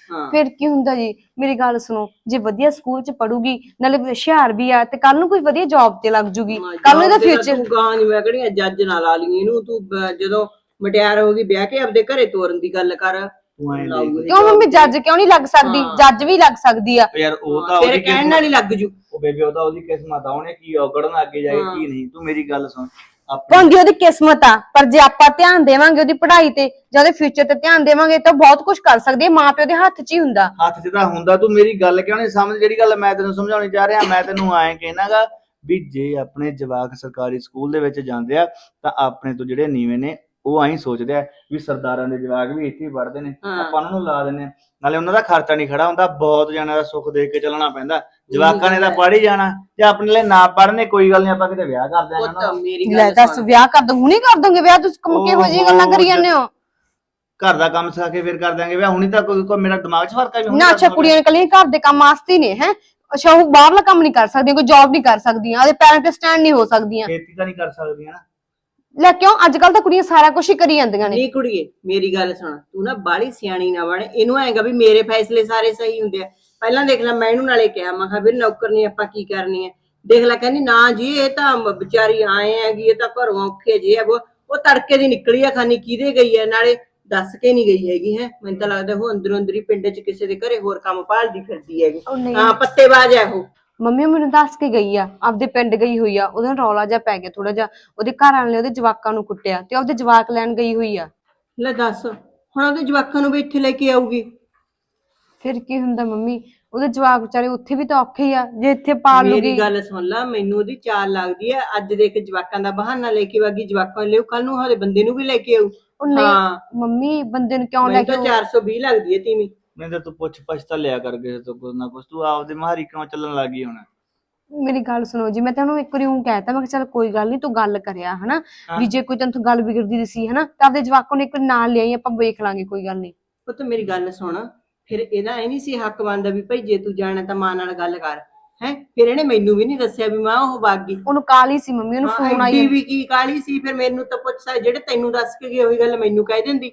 ਹਾਂ। ਫਿਰ ਕੀ ਹੁੰਦਾ ਜੀ? ਮੇਰੀ ਗੱਲ ਸੁਣੋ ਜੇ ਵਧੀਆ ਸਕੂਲ ਚ ਪੜੂਗੀ ਨਾਲੇ ਹੁਸ਼ਿਆਰ ਵੀ ਆ ਤੇ ਕੱਲ ਨੂੰ ਕੋਈ ਵਧੀਆ ਜੌਬ ਤੇ ਲੱਗ ਜੂਗੀ। ਕੱਲ ਨੂੰ ਇਹਦਾ ਫਿਊਚਰ ਗਾਂ ਨਹੀਂ ਮੈਂ ਕਿਹੜੀਆਂ ਜੱਜ ਨਾ ਲਾ ਲਈ ਇਹਨੂੰ ਤੂੰ ਬ- ਜਦੋਂ ਮਟਿਆਰ ਹੋ ਗਈ ਵਿਆਹ ਕੇ ਆਪਦੇ ਘਰੇ ਤੋਰਨ ਦੀ ਗੱਲ ਕਰ। ਤੂੰ ਐਂ ਲਾਊ ਦੇਖ। ਇਹ ਕਿਉਂ ਮੰਮੀ ਜੱਜ ਕਿਉਂ ਨਹੀਂ ਲੱਗ ਸਕਦੀ? ਹਾਂ। ਜੱਜ ਵੀ ਲੱਗ ਸਕਦੀ ਆ। ਯਾਰ ਉਹ ਤਾਂ ਤੇਰੇ ਉਹਦੀ ਕਹਿਣ ਨਾਲ ਹੀ ਲੱਗ ਜੂ। ਉਹ ਬੇਬੇ ਉਹ ਤਾਂ ਉਹਦੀ ਕਿਸਮਤ ਆ ਉਹਨੇ ਕੀ ਔਗੜਨ ਅੱਗੇ ਜਾਏ ਹਾਂ। ਕੀ ਨਹੀਂ। ਤੂੰ ਮੇਰੀ ਗੱਲ ਸੁਣ। ਆਪਣੀ ਭਾਂਦੀ ਉਹਦੀ ਕਿਸਮਤ ਆ ਪਰ ਜੇ ਆਪਾਂ ਧਿਆਨ ਦੇਵਾਂਗੇ ਉਹਦੀ ਪੜ੍ਹਾਈ ਤੇ ਜਾਂ ਉਹਦੇ ਫਿਊਚਰ ਤੇ ਧਿਆਨ ਦੇਵਾਂਗੇ ਤਾਂ ਬਹੁਤ ਕੁਝ ਕਰ ਸਕਦੀ ਹੈ ਮਾਪਿਓ ਦੇ ਹੱਥ 'ਚ ਹੀ ਹੁੰਦਾ ਹੱਥ 'ਚ ਤਾਂ ਹੁੰਦਾ ਤੂੰ ਮੇਰੀ ਗੱਲ ਕਿਉਂ ਨਹੀਂ ਸਮਝ ਜਿਹੜੀ ਗੱਲ ਮੈਂ ਤੈਨੂੰ ਸਮਝਾਉਣੀ ਚਾਹ ਰਿਹਾ ਮੈਂ ਤੈਨੂੰ ਐਂ ਕਹਿਣਾਗਾ ਵੀ ਜੇ ਆਪਣੇ ਜਵਾਕ ਸਰਕਾਰੀ ਸਕੂਲ ਦੇ ਵਿੱਚ ਜਾਂਦੇ ਆ ਤਾਂ ਆਪਣੇ ਤੋਂ ਜਿਹੜੇ ਨੀਵੇਂ ਨੇ ਉਹ ਐਂ ਸੋਚਦੇ ਆ ਵੀ ਸਰਦਾਰਾਂ ਦੇ ਜਵਾਕ ਵੀ ਇੱਥੇ ਹੀ ਪੜ੍ਹਦੇ ਨੇ ਹਾਂ। ਆਪਾਂ ਉਹਨਾਂ ਨੂੰ ਲਾ ਦਿੰਦੇ ਆ ਨਾਲੇ ਉਹਨਾਂ ਦਾ ਖਰਚਾ ਨਹੀਂ ਖੜਾ ਹੁੰਦਾ ਬਹੁਤ ਜਣਿਆਂ ਦਾ ਸੁੱਖ ਦੇਖ ਕੇ ਚੱਲਣਾ ਪੈਂਦਾ। ਜਵਾਕਾਂ ਨੇ ਤਾਂ ਪੜ੍ਹ ਹੀ ਜਾਣਾ ਜੇ ਆਪਣੇ ਲਈ ਨਾ ਪੜ੍ਹਨੇ ਕੋਈ ਗੱਲ ਨਹੀਂ ਆਪਾਂ ਕਿਤੇ ਵਿਆਹ ਕਰ ਦਿਆਂਗੇ ਪੁੱਤ ਉਹਨਾਂ ਦਾ। ਮੇਰੀ ਲੈ ਗੱਲ ਦੱਸ ਸੁਣ। ਵਿਆਹ ਕਰ ਦੋ ਹੁਣੇ ਕਰ ਦੋਗੇ ਵਿਆਹ ਤੁਸੀਂ ਕੰਮ ਕਿਹੋ ਜਿਹੀ ਗੱਲਾਂ ਕਰੀ ਜਾਂਦੇ ਹੋ? ਘਰ ਦਾ ਕੰਮ ਸਿਖਾ ਕੇ ਫਿਰ ਕਰ ਦਿਆਂਗੇ ਵਿਆਹ ਹੁਣੀ ਤਾਂ ਕੋਈ ਕੋਈ ਮੇਰਾ ਦਿਮਾਗ 'ਚ ਫ਼ਰਕ ਆ ਵੀ ਹੁਣੀ ਨਾ ਅੱਛਾ। ਕੁੜੀਆਂ ਨਿਕਲੀਆਂ ਘਰ ਦੇ ਕੰਮ ਆਸਤੀ ਨੇ ਹੈ? ਅੱਛਾ ਉਹ ਬਾਹਰਲਾ ਕੰਮ ਨਹੀਂ ਕਰ ਸਕਦੀਆਂ ਕੋਈ ਜੌਬ ਨਹੀਂ ਕਰ ਸਕਦੀਆਂ ਉਹਦੇ ਪੈਰਾਂ ਤੇ ਸਟੈਂਡ ਨਹੀਂ ਹੋ ਸਕਦੀਆਂ। ਖੇਤੀ ਤਾਂ ਨਹੀਂ ਕਰ ਸਕਦੀਆਂ ਨਾ। ਲੈ ਕਿਉਂ? ਅੱਜ ਕੱਲ ਤਾਂ ਕੁੜੀਆਂ ਸਾਰਾ ਕੁਝ ਹੀ ਕਰੀ ਜਾਂਦੀਆਂ ਨੇ। ਨਹੀਂ ਕੁੜੀਏ ਮੇਰੀ ਗੱਲ ਸੁਣ ਤੂੰ ਨਾ ਬਾਹਲੀ ਸਿਆਣੀ ਨਾ ਬਣ। ਇਹਨੂੰ ਆਏਗਾ ਵੀ ਮੇਰੇ ਫੈਸਲੇ ਸਾਰੇ ਸਹੀ ਹੁੰਦੇ ਆ। ਪਹਿਲਾਂ ਦੇਖ ਲੈ ਮੈਂ ਇਹਨੂੰ ਨਾਲੇ ਕਿਹਾ ਮੈਂ ਕਿਹਾ ਵੀ ਨੌਕਰ ਨਹੀਂ ਆਪਾਂ ਕੀ ਕਰਨੀ ਹੈ ਦੇਖ ਲੈ ਕਹਿੰਦੀ ਨਾ ਜੀ ਇਹ ਤਾਂ ਮ- ਵਿਚਾਰੀ ਆਏ ਹੈਗੀ ਇਹ ਤਾਂ ਘਰੋਂ ਔਖੇ ਜੇ ਹੈ ਉਹ ਤੜਕੇ ਦੀ ਨਿਕਲੀ ਆ ਖਾਨੀ ਕਿਹਦੇ ਗਈ ਹੈ ਨਾਲੇ ਦੱਸ ਕੇ ਨਹੀਂ ਗਈ ਹੈਗੀ ਹੈ? ਮੈਨੂੰ ਤਾਂ ਲੱਗਦਾ ਉਹ ਅੰਦਰੋਂ ਅੰਦਰ ਪਿੰਡ 'ਚ ਕਿਸੇ ਦੇ ਘਰੇ ਹੋਰ ਕੰਮ ਭਾਲਦੀ ਫਿਰਦੀ ਹੈਗੀ। ਉਹ ਨਹੀਂ। ਹਾਂ ਪੱਤੇਬਾਜ਼ ਹੈ ਉਹ। ਮੰਮੀ ਮੈਨੂੰ ਦੱਸ ਕੇ ਗਈ ਆ ਆਪਦੇ ਪਿੰਡ ਗਈ ਹੋਈ ਆ ਉਹਦਾ ਰੌਲਾ ਜਿਹਾ ਪੈ ਗਿਆ ਥੋੜਾ ਜਿਹਾ ਉਹਦੇ ਘਰ ਵਾਲੇ ਨੇ ਉਹਦੇ ਜਵਾਕਾਂ ਨੂੰ ਕੁੱਟਿਆ ਤੇ ਉਹਦੇ ਜਵਾਕ ਲੈਣ ਗਈ ਹੋਈ ਆ। ਲੈ ਦੱਸ ਹੁਣ ਉਹਦੇ ਜਵਾਕਾਂ ਨੂੰ ਵੀ ਇੱਥੇ ਲੈ ਕੇ ਆਊਗੀ। ਫਿਰ ਕੀ ਹੁੰਦਾ ਮੰਮੀ ਉਹਦੇ ਜਵਾਕ ਵਿਚਾਰੇ ਉੱਥੇ ਵੀ ਤਾਂ ਔਖੇ ਹੀ ਆ ਜੇ ਇੱਥੇ ਪਾਲ ਮੇਰੀ ਲੂਗੀ। ਗੱਲ ਸੁਣ ਲੈ ਮੈਨੂੰ ਉਹਦੀ ਚਾਲ ਲੱਗਦੀ ਹੈ ਅੱਜ ਦੇਖ ਜਵਾਕਾਂ ਦਾ ਬਹਾਨਾ ਲੈ ਕੇ ਵਾਗੀ ਜਵਾਕਾਂ ਲਿਓ ਕੱਲ ਨੂੰ ਹਲੇ ਬੰਦੇ ਨੂੰ ਵੀ ਲੈ ਕੇ ਆਊ। ਉਹ ਨਹੀਂ ਹਾਂ। ਮੰਮੀ ਬੰਦੇ ਨੂੰ ਕਿਉਂ ਲੈ ਮੈਨੂੰ ਕੇ ਤਾਂ ਆਊ? 420 ਲੱਗਦੀ ਹੈ ਤੀਵੀਂ। ਨਹੀਂ ਤਾਂ ਤੂੰ ਪੁੱਛ ਪਛ ਤਾਂ ਲਿਆ ਕਰ ਕਿਸੇ ਤੋਂ ਕੁਝ ਨਾ ਕੁਝ ਤੂੰ ਆਪਦੇ ਮਹਾਰੀ ਕਿਉਂ ਚੱਲਣ ਲੱਗੀ ਹੁਣ? ਮੇਰੀ ਗੱਲ ਸੁਣੋ ਜੀ ਮੈਂ ਤੈਨੂੰ ਇੱਕ ਵਾਰੀ ਉਹ ਕਹਿਤਾ ਮੈਂ ਕਿਹਾ ਚੱਲ ਕੋਈ ਗੱਲ ਨਹੀਂ ਤੂੰ ਗੱਲ ਕਰਿਆ ਹਨਾ। ਵੀ ਜੇ ਕੋਈ ਤੈਨੂੰ ਗੱਲ ਵਿਗੜਦੀ ਸੀ ਹਨਾ? ਤਾਂ ਆਪਦੇ ਜਵਾਕਾਂ ਨੂੰ ਇੱਕ ਵਾਰੀ ਨਾਲ ਲਿਆਈ ਆਪਾਂ ਵੇਖ ਲਾਂਗੇ ਕੋਈ ਗੱਲ ਨਹੀਂ ਪੁੱਤ ਮੇਰੀ ਗੱਲ ਸੁਣ। ਫਿਰ ਇਹਦਾ ਇਹ ਨਹੀਂ ਸੀ ਹੱਕ ਬਣਦਾ ਵੀ ਭਾਈ ਜੇ ਤੂੰ ਜਾਣਾ ਤਾਂ ਮਾਂ ਨਾਲ ਗੱਲ ਕਰ ਹੈ? ਫਿਰ ਇਹਨੇ ਮੈਨੂੰ ਵੀ ਨਹੀਂ ਦੱਸਿਆ ਵੀ ਮਾਂ ਉਹ ਬਾਗੀ। ਉਹਨੂੰ ਕਾਲੀ ਸੀ ਮੰਮੀ ਉਹਨੂੰ ਫੋਨ ਆਈ ਐਡੀ ਵੀ ਕੀ ਕਾਲੀ ਸੀ? ਫਿਰ ਮੈਨੂੰ ਤਾਂ ਪੁੱਛ ਸਕ ਜਿਹੜੇ ਤੈਨੂੰ ਦੱਸ ਕੇ ਗਈ ਉਹੀ ਗੱਲ ਮੈਨੂੰ ਕਹਿ ਦਿੰਦੀ।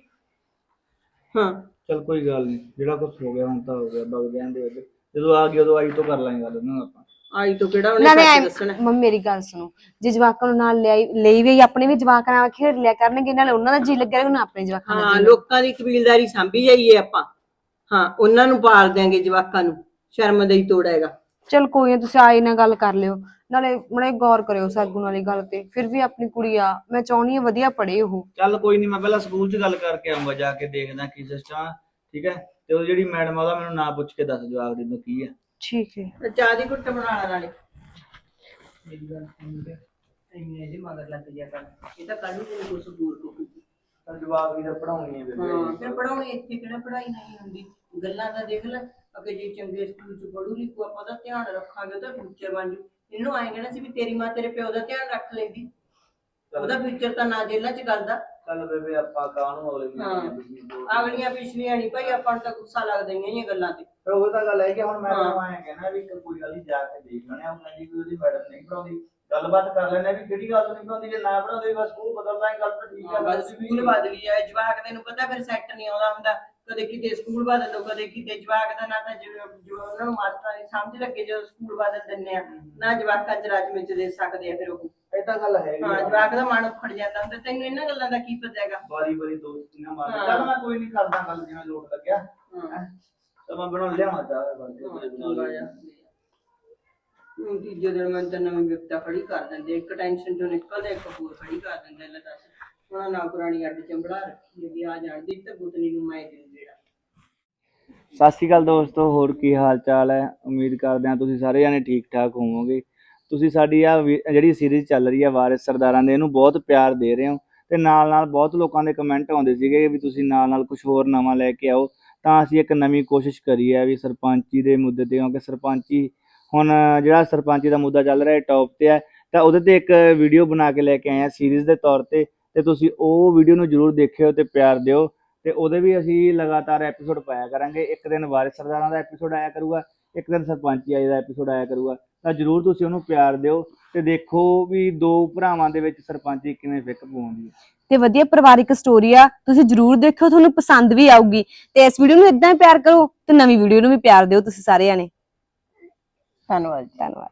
ਹਾਂ। ਚਲ ਕੋਈ ਗੱਲ ਨਹੀਂ ਜਿਹੜਾ ਕੁਝ ਹੋ ਗਿਆ ਹੁਣ ਤਾਂ ਹੋ ਗਿਆ ਬਗ ਜਾਂਦੇ ਉਹਦੇ ਜਦੋਂ ਆ ਗਈ ਉਦੋਂ ਆਈ ਤੋਂ ਕਰ ਲਾਂਗੇ ਗੱਲ ਉਹਨਾਂ ਆਪਾਂ। ਆਈ ਤੋਂ ਕਿਹੜਾ ਉਹਨੇ ਨਾਲੇ ਸੱਚ ਐਂ- ਦੱਸਣਾ? ਮੰਮੀ ਮੇਰੀ ਗੱਲ ਸੁਣੋ ਜੇ ਜਵਾਕਾਂ ਨੂੰ ਨਾਲ ਲਿਆਈ ਲਈ ਵੀ ਆਪਣੇ ਵੀ ਜਵਾਕਾਂ ਨਾਲ ਖੇਡ ਲਿਆ ਕਰਨਗੇ ਨਾਲੇ ਉਹਨਾਂ ਦਾ ਜੀ ਲੱਗਿਆ ਰਹੇਗਾ ਨਾ ਆਪਣੇ ਜਵਾਕਾਂ ਦਾ ਹਾਂ ਜੀ। ਲੋਕਾਂ ਦੀ ਕਬੀਲਦਾਰੀ ਸਾਂਭੀ ਜਾਈਏ ਆਪਾਂ। ਹਾਂ ਉਹਨਾਂ ਨੂੰ ਪਾਲ ਦਿਆਂਗੇ ਜਵਾਕਾਂ ਨੂੰ ਸ਼ਰਮ ਦਾ ਹੀ ਤੋੜ ਹੈਗਾ। ਚਲ ਕੋਈ ਨਾ ਤੁਸੀਂ ਆਏ ਨਾਲ ਗੱਲ ਕਰ ਲਿਓ। ਨਾਲੇ ਮੜੇ ਗੌਰ ਕਰਿਓ ਸਰਗੁਣ ਵਾਲੀ ਗੱਲ ਤੇ ਫਿਰ ਵੀ ਆਪਣੀ ਕੁੜੀ ਆ ਮੈਂ ਚਾਹੁੰਦੀ ਆ ਵਧੀਆ ਪੜੇ ਉਹ। ਚੱਲ ਕੋਈ ਨਹੀਂ ਮੈਂ ਪਹਿਲਾਂ ਸਕੂਲ 'ਚ ਗੱਲ ਕਰਕੇ ਆਉਂਗਾ ਜਾ ਕੇ ਦੇਖਦਾ ਕੀ ਸਿਸਟਮ ਆ ਠੀਕ ਹੈ? ਤੇ ਉਹ ਜਿਹੜੀ ਮੈਡਮ ਆ ਉਹਦਾ ਮੈਨੂੰ ਨਾਂ ਪੁੱਛ ਕੇ ਦੱਸ ਜਵਾਬ ਦੇ ਦੋ ਕੀ ਆ। ਠੀਕ ਹੈ। ਚਾਹ ਦੀ ਘੁੱਟ ਬਣਾ ਲਾ ਨਾਲੇ। ਇੰਨੇ ਇਹਦੇ ਮਗਰ ਲੱਗ ਜਾ ਕਰ ਇਹ ਤਾਂ ਕੱਲ ਨੂੰ ਤੈਨੂੰ ਕੁਛ ਦੂਰ ਤਾਂ ਜਵਾਬ ਵੀ ਤਾਂ ਪੜਾਉਣੀ ਹੈ ਹਾਂ ਫਿਰ ਪੜਾਉਣੀ ਇੱਥੇ ਕਿਹੜਾ ਪੜਾਈ ਨਹੀਂ ਹੁੰਦੀ। ਗੱਲਾਂ ਤਾਂ ਦੇਖ ਲੈ। ਅਗੇ ਜੇ ਚੰਗੇ ਸਕੂਲ ਚ ਪੜੂਗੀ ਕੋ ਆਪਾਂ ਦਾ ਧਿਆਨ ਰੱਖਾਂਗੇ ਉਹਦਾ ਫਿਊਚਰ ਬਣ ਜੂ। ਇਹਨੂੰ ਐਂ ਕਹਿਣਾ ਸੀ ਵੀ ਤੇਰੀ ਮਾਂ ਤੇਰੇ ਪਿਓ ਦਾ ਧਿਆਨ ਰੱਖ ਲੈਂਦੀ। ਉਹਦਾ ਫਿਊਚਰ ਤਾਂ ਨਾ ਜੇਲਾਂ ਚ ਗੱਲ ਦਾ ਚੱਲ ਬੇਬੇ ਆਪਾਂ ਕਾਹਨੂੰ ਅਗਲੇ ਹਾਂ। ਮਹੀਨੇ ਅਗਲੀਆਂ ਪਿਛਲੀਆਂ ਨਹੀਂ ਭਾਈ ਆਪਾਂ ਨੂੰ ਤਾਂ ਗੁੱਸਾ ਲੱਗਦਾ ਹੀ ਇਹ ਗੱਲਾਂ ਤੇ। ਪਰ ਉਹ ਤਾਂ ਗੱਲ ਹੈ ਕਿ ਹੁਣ ਮੈਂ ਹਾਂ। ਤੁਹਾਨੂੰ ਐਂ ਕਹਿਣਾ ਵੀ ਕੋਈ ਗੱਲ ਨਹੀਂ ਜਾ ਕੇ ਦੇਖ ਲੈਣੇ ਉਹਨਾਂ ਦੀ ਵੀ ਉਹਦੀ ਮੈਡਮ ਨਹੀਂ ਪੜਾਉਂਦੀ ਗੱਲਬਾਤ ਕਰ ਲੈਣੇ ਵੀ ਕਿਹੜੀ ਗੱਲ ਨਹੀਂ ਪੜਾਉਂਦੀ ਜੇ ਨਾ ਪੜਾਉਂਦੀ ਬਸ ਸਕੂਲ ਬਦਲਦਾ ਹੈ ਗੱਲ ਤਾਂ ਠੀਕ ਹੈ ਬਸ ਸਕੂਲ ਬਦਲੀ ਆ ਜਵਾਕ ਤੈਨੂੰ ਪਤਾ ਫਿਰ ਸੈੱਟ ਨਹੀਂ ਆਉਂਦਾ ਹੁੰਦਾ। ਕਦੇ ਕਿਤੇ ਸਕੂਲ ਬਦਲ ਲਓ ਕਦੇ ਕਿਤੇ ਜਵਾਕ ਦਾ ਨਾ ਤਾਂ ਜਿਵੇਂ ਉਹਨਾਂ ਨੂੰ ਮਾਸਟਰਾਂ ਦੀ ਸਮਝ ਲੱਗੇ ਜਦੋਂ ਸਕੂਲ ਬਦਲ ਦਿੰਦੇ ਆ ਨਾ ਜਵਾਕਾਂ ਚ ਰਜ ਵਿੱਚ ਦੇ ਸਕਦੇ ਆ ਫਿਰ ਉਹ। ਇਹ ਤਾਂ ਗੱਲ ਹੈ ਹਾਂ ਜਵਾਕ ਦਾ ਮਨ ਉੱਖੜ ਜਾਂਦਾ ਹੁੰਦਾ ਤੈਨੂੰ ਇਹਨਾਂ ਗੱਲਾਂ ਦਾ ਕੀ ਪਤਾ ਹੈਗਾ? ਵਾਰੀ ਵਾਰੀ ਦੋਸਤੀ ਨਾ ਮਾਰ ਹਾਂ। ਚੱਲ ਮੈਂ ਕੋਈ ਨਹੀਂ ਕਰਦਾ ਗੱਲ ਜਿਵੇਂ ਲੋਟ ਲੱਗਿਆ। ਹਾਂ। ਤਾਂ ਮੈਂ ਬਣਾ ਜਿਹਾ। ਹੁਣ ਤੀਜੇ ਦਿਨ ਮੈਂ ਤਾਂ ਨਵੀਂ ਵਿਪਤਾ ਖੜੀ ਕਰ ਦਿੰਦੇ ਇੱਕ ਟੈਨਸ਼ਨ ਚੋਂ ਨਿਕਲਦੇ ਇੱਕ ਹੋਰ ਖੜੀ ਕਰ ਦਿੰਦੇ ਲੈ ਦੱਸ। ਹੁਣ ਨਾ ਪੁਰਾਣੀ ਅੱਡ ਚੰਬੜਾ ਰੱਖੀ, ਵੀ ਆ ਜਾਣਦੀ ਤੇ ਗੁੱਤਨੀ ਨੂੰ ਮੈਂ ਦੇ ਜਿਹੜਾ ਸਤਿ ਸ਼੍ਰੀ ਅਕਾਲ ਦੋਸਤੋ, ਹੋਰ ਕੀ ਹਾਲ ਚਾਲ ਹੈ? ਉਮੀਦ ਕਰਦੇ ਹਾਂ ਤੁਸੀਂ ਸਾਰੇ ਜਾਣੇ ਠੀਕ ਠਾਕ ਹੋਵੋਗੇ। ਤੁਸੀਂ ਸਾਡੀ ਆ ਜਿਹੜੀ ਸੀਰੀਜ਼ ਚੱਲ ਰਹੀ ਹੈ ਵਾਰਿਸ ਸਰਦਾਰਾਂ ਦੇ, ਇਹਨੂੰ ਬਹੁਤ ਪਿਆਰ ਦੇ ਰਹੇ ਹੋ ਤੇ ਨਾਲ ਨਾਲ ਬਹੁਤ ਲੋਕਾਂ ਦੇ ਕਮੈਂਟ ਆਉਂਦੇ ਸੀਗੇ ਵੀ ਤੁਸੀਂ ਨਾਲ ਨਾਲ ਕੁਝ ਹੋਰ ਨਵਾਂ ਲੈ ਕੇ ਆਓ। ਤਾਂ ਅਸੀਂ ਇੱਕ ਨਵੀਂ ਕੋਸ਼ਿਸ਼ ਕਰੀ ਹੈ ਵੀ ਸਰਪੰਚੀ ਦੇ ਮੁੱਦੇ ਤੇ, ਕਿਉਂਕਿ ਸਰਪੰਚੀ ਹੁਣ ਜਿਹੜਾ ਸਰਪੰਚੀ ਦਾ ਮੁੱਦਾ ਚੱਲ ਰਿਹਾ ਹੈ ਟੌਪ ਤੇ ਹੈ। ਤਾਂ ਉਹਦੇ ਤੇ ਇੱਕ ਵੀਡੀਓ ਬਣਾ ਕੇ ਲੈ ਕੇ ਆਏ ਆ ਸੀਰੀਜ਼ ਦੇ ਤੌਰ ਤੇ। ਤੇ ਤੁਸੀਂ ਉਹ ਵੀਡੀਓ ਨੂੰ ਜਰੂਰ ਦੇਖਿਓ ਤੇ ਪਿਆਰ ਦਿਓ। ਤੇ ਉਹਦੇ ਵੀ ਅਸੀਂ ਲਗਾਤਾਰ ਐਪੀਸੋਡ ਪਾਇਆ ਕਰਾਂਗੇ। ਇੱਕ ਦਿਨ ਵਾਰਿਸ ਸਰਦਾਰਾਂ ਦਾ ਐਪੀਸੋਡ ਆਇਆ ਕਰੂਗਾ ਇੱਕ ਦਿਨ ਸਰਪੰਚੀ ਆਈ ਦਾ ਐਪੀਸੋਡ ਆਇਆ ਕਰੂਗਾ। ਤਾਂ ਜਰੂਰ ਤੁਸੀਂ ਉਹਨੂੰ ਪਿਆਰ ਦਿਓ ਤੇ ਦੇਖੋ ਵੀ ਦੋ ਭਰਾਵਾਂ ਦੇ ਵਿੱਚ ਸਰਪੰਚੀ ਕਿਵੇਂ ਫਿੱਕ ਪਾਉਂਦੀ ਹੈ। ਤੇ ਵਧੀਆ ਪਰਿਵਾਰਿਕ ਸਟੋਰੀ ਆ ਤੁਸੀਂ ਜਰੂਰ ਦੇਖਿਓ ਤੁਹਾਨੂੰ ਪਸੰਦ ਵੀ ਆਊਗੀ। ਤੇ ਇਸ ਵੀਡੀਓ ਨੂੰ ਇਦਾਂ ਹੀ ਪਿਆਰ ਕਰੋ ਤੇ ਨਵੀਂ ਵੀਡੀਓ ਨੂੰ ਵੀ ਪਿਆਰ ਦਿਓ ਤੁਸੀਂ ਸਾਰੇ ਜਾਣੇ ਧੰਨਵਾਦ ਧੰਨਵਾਦ।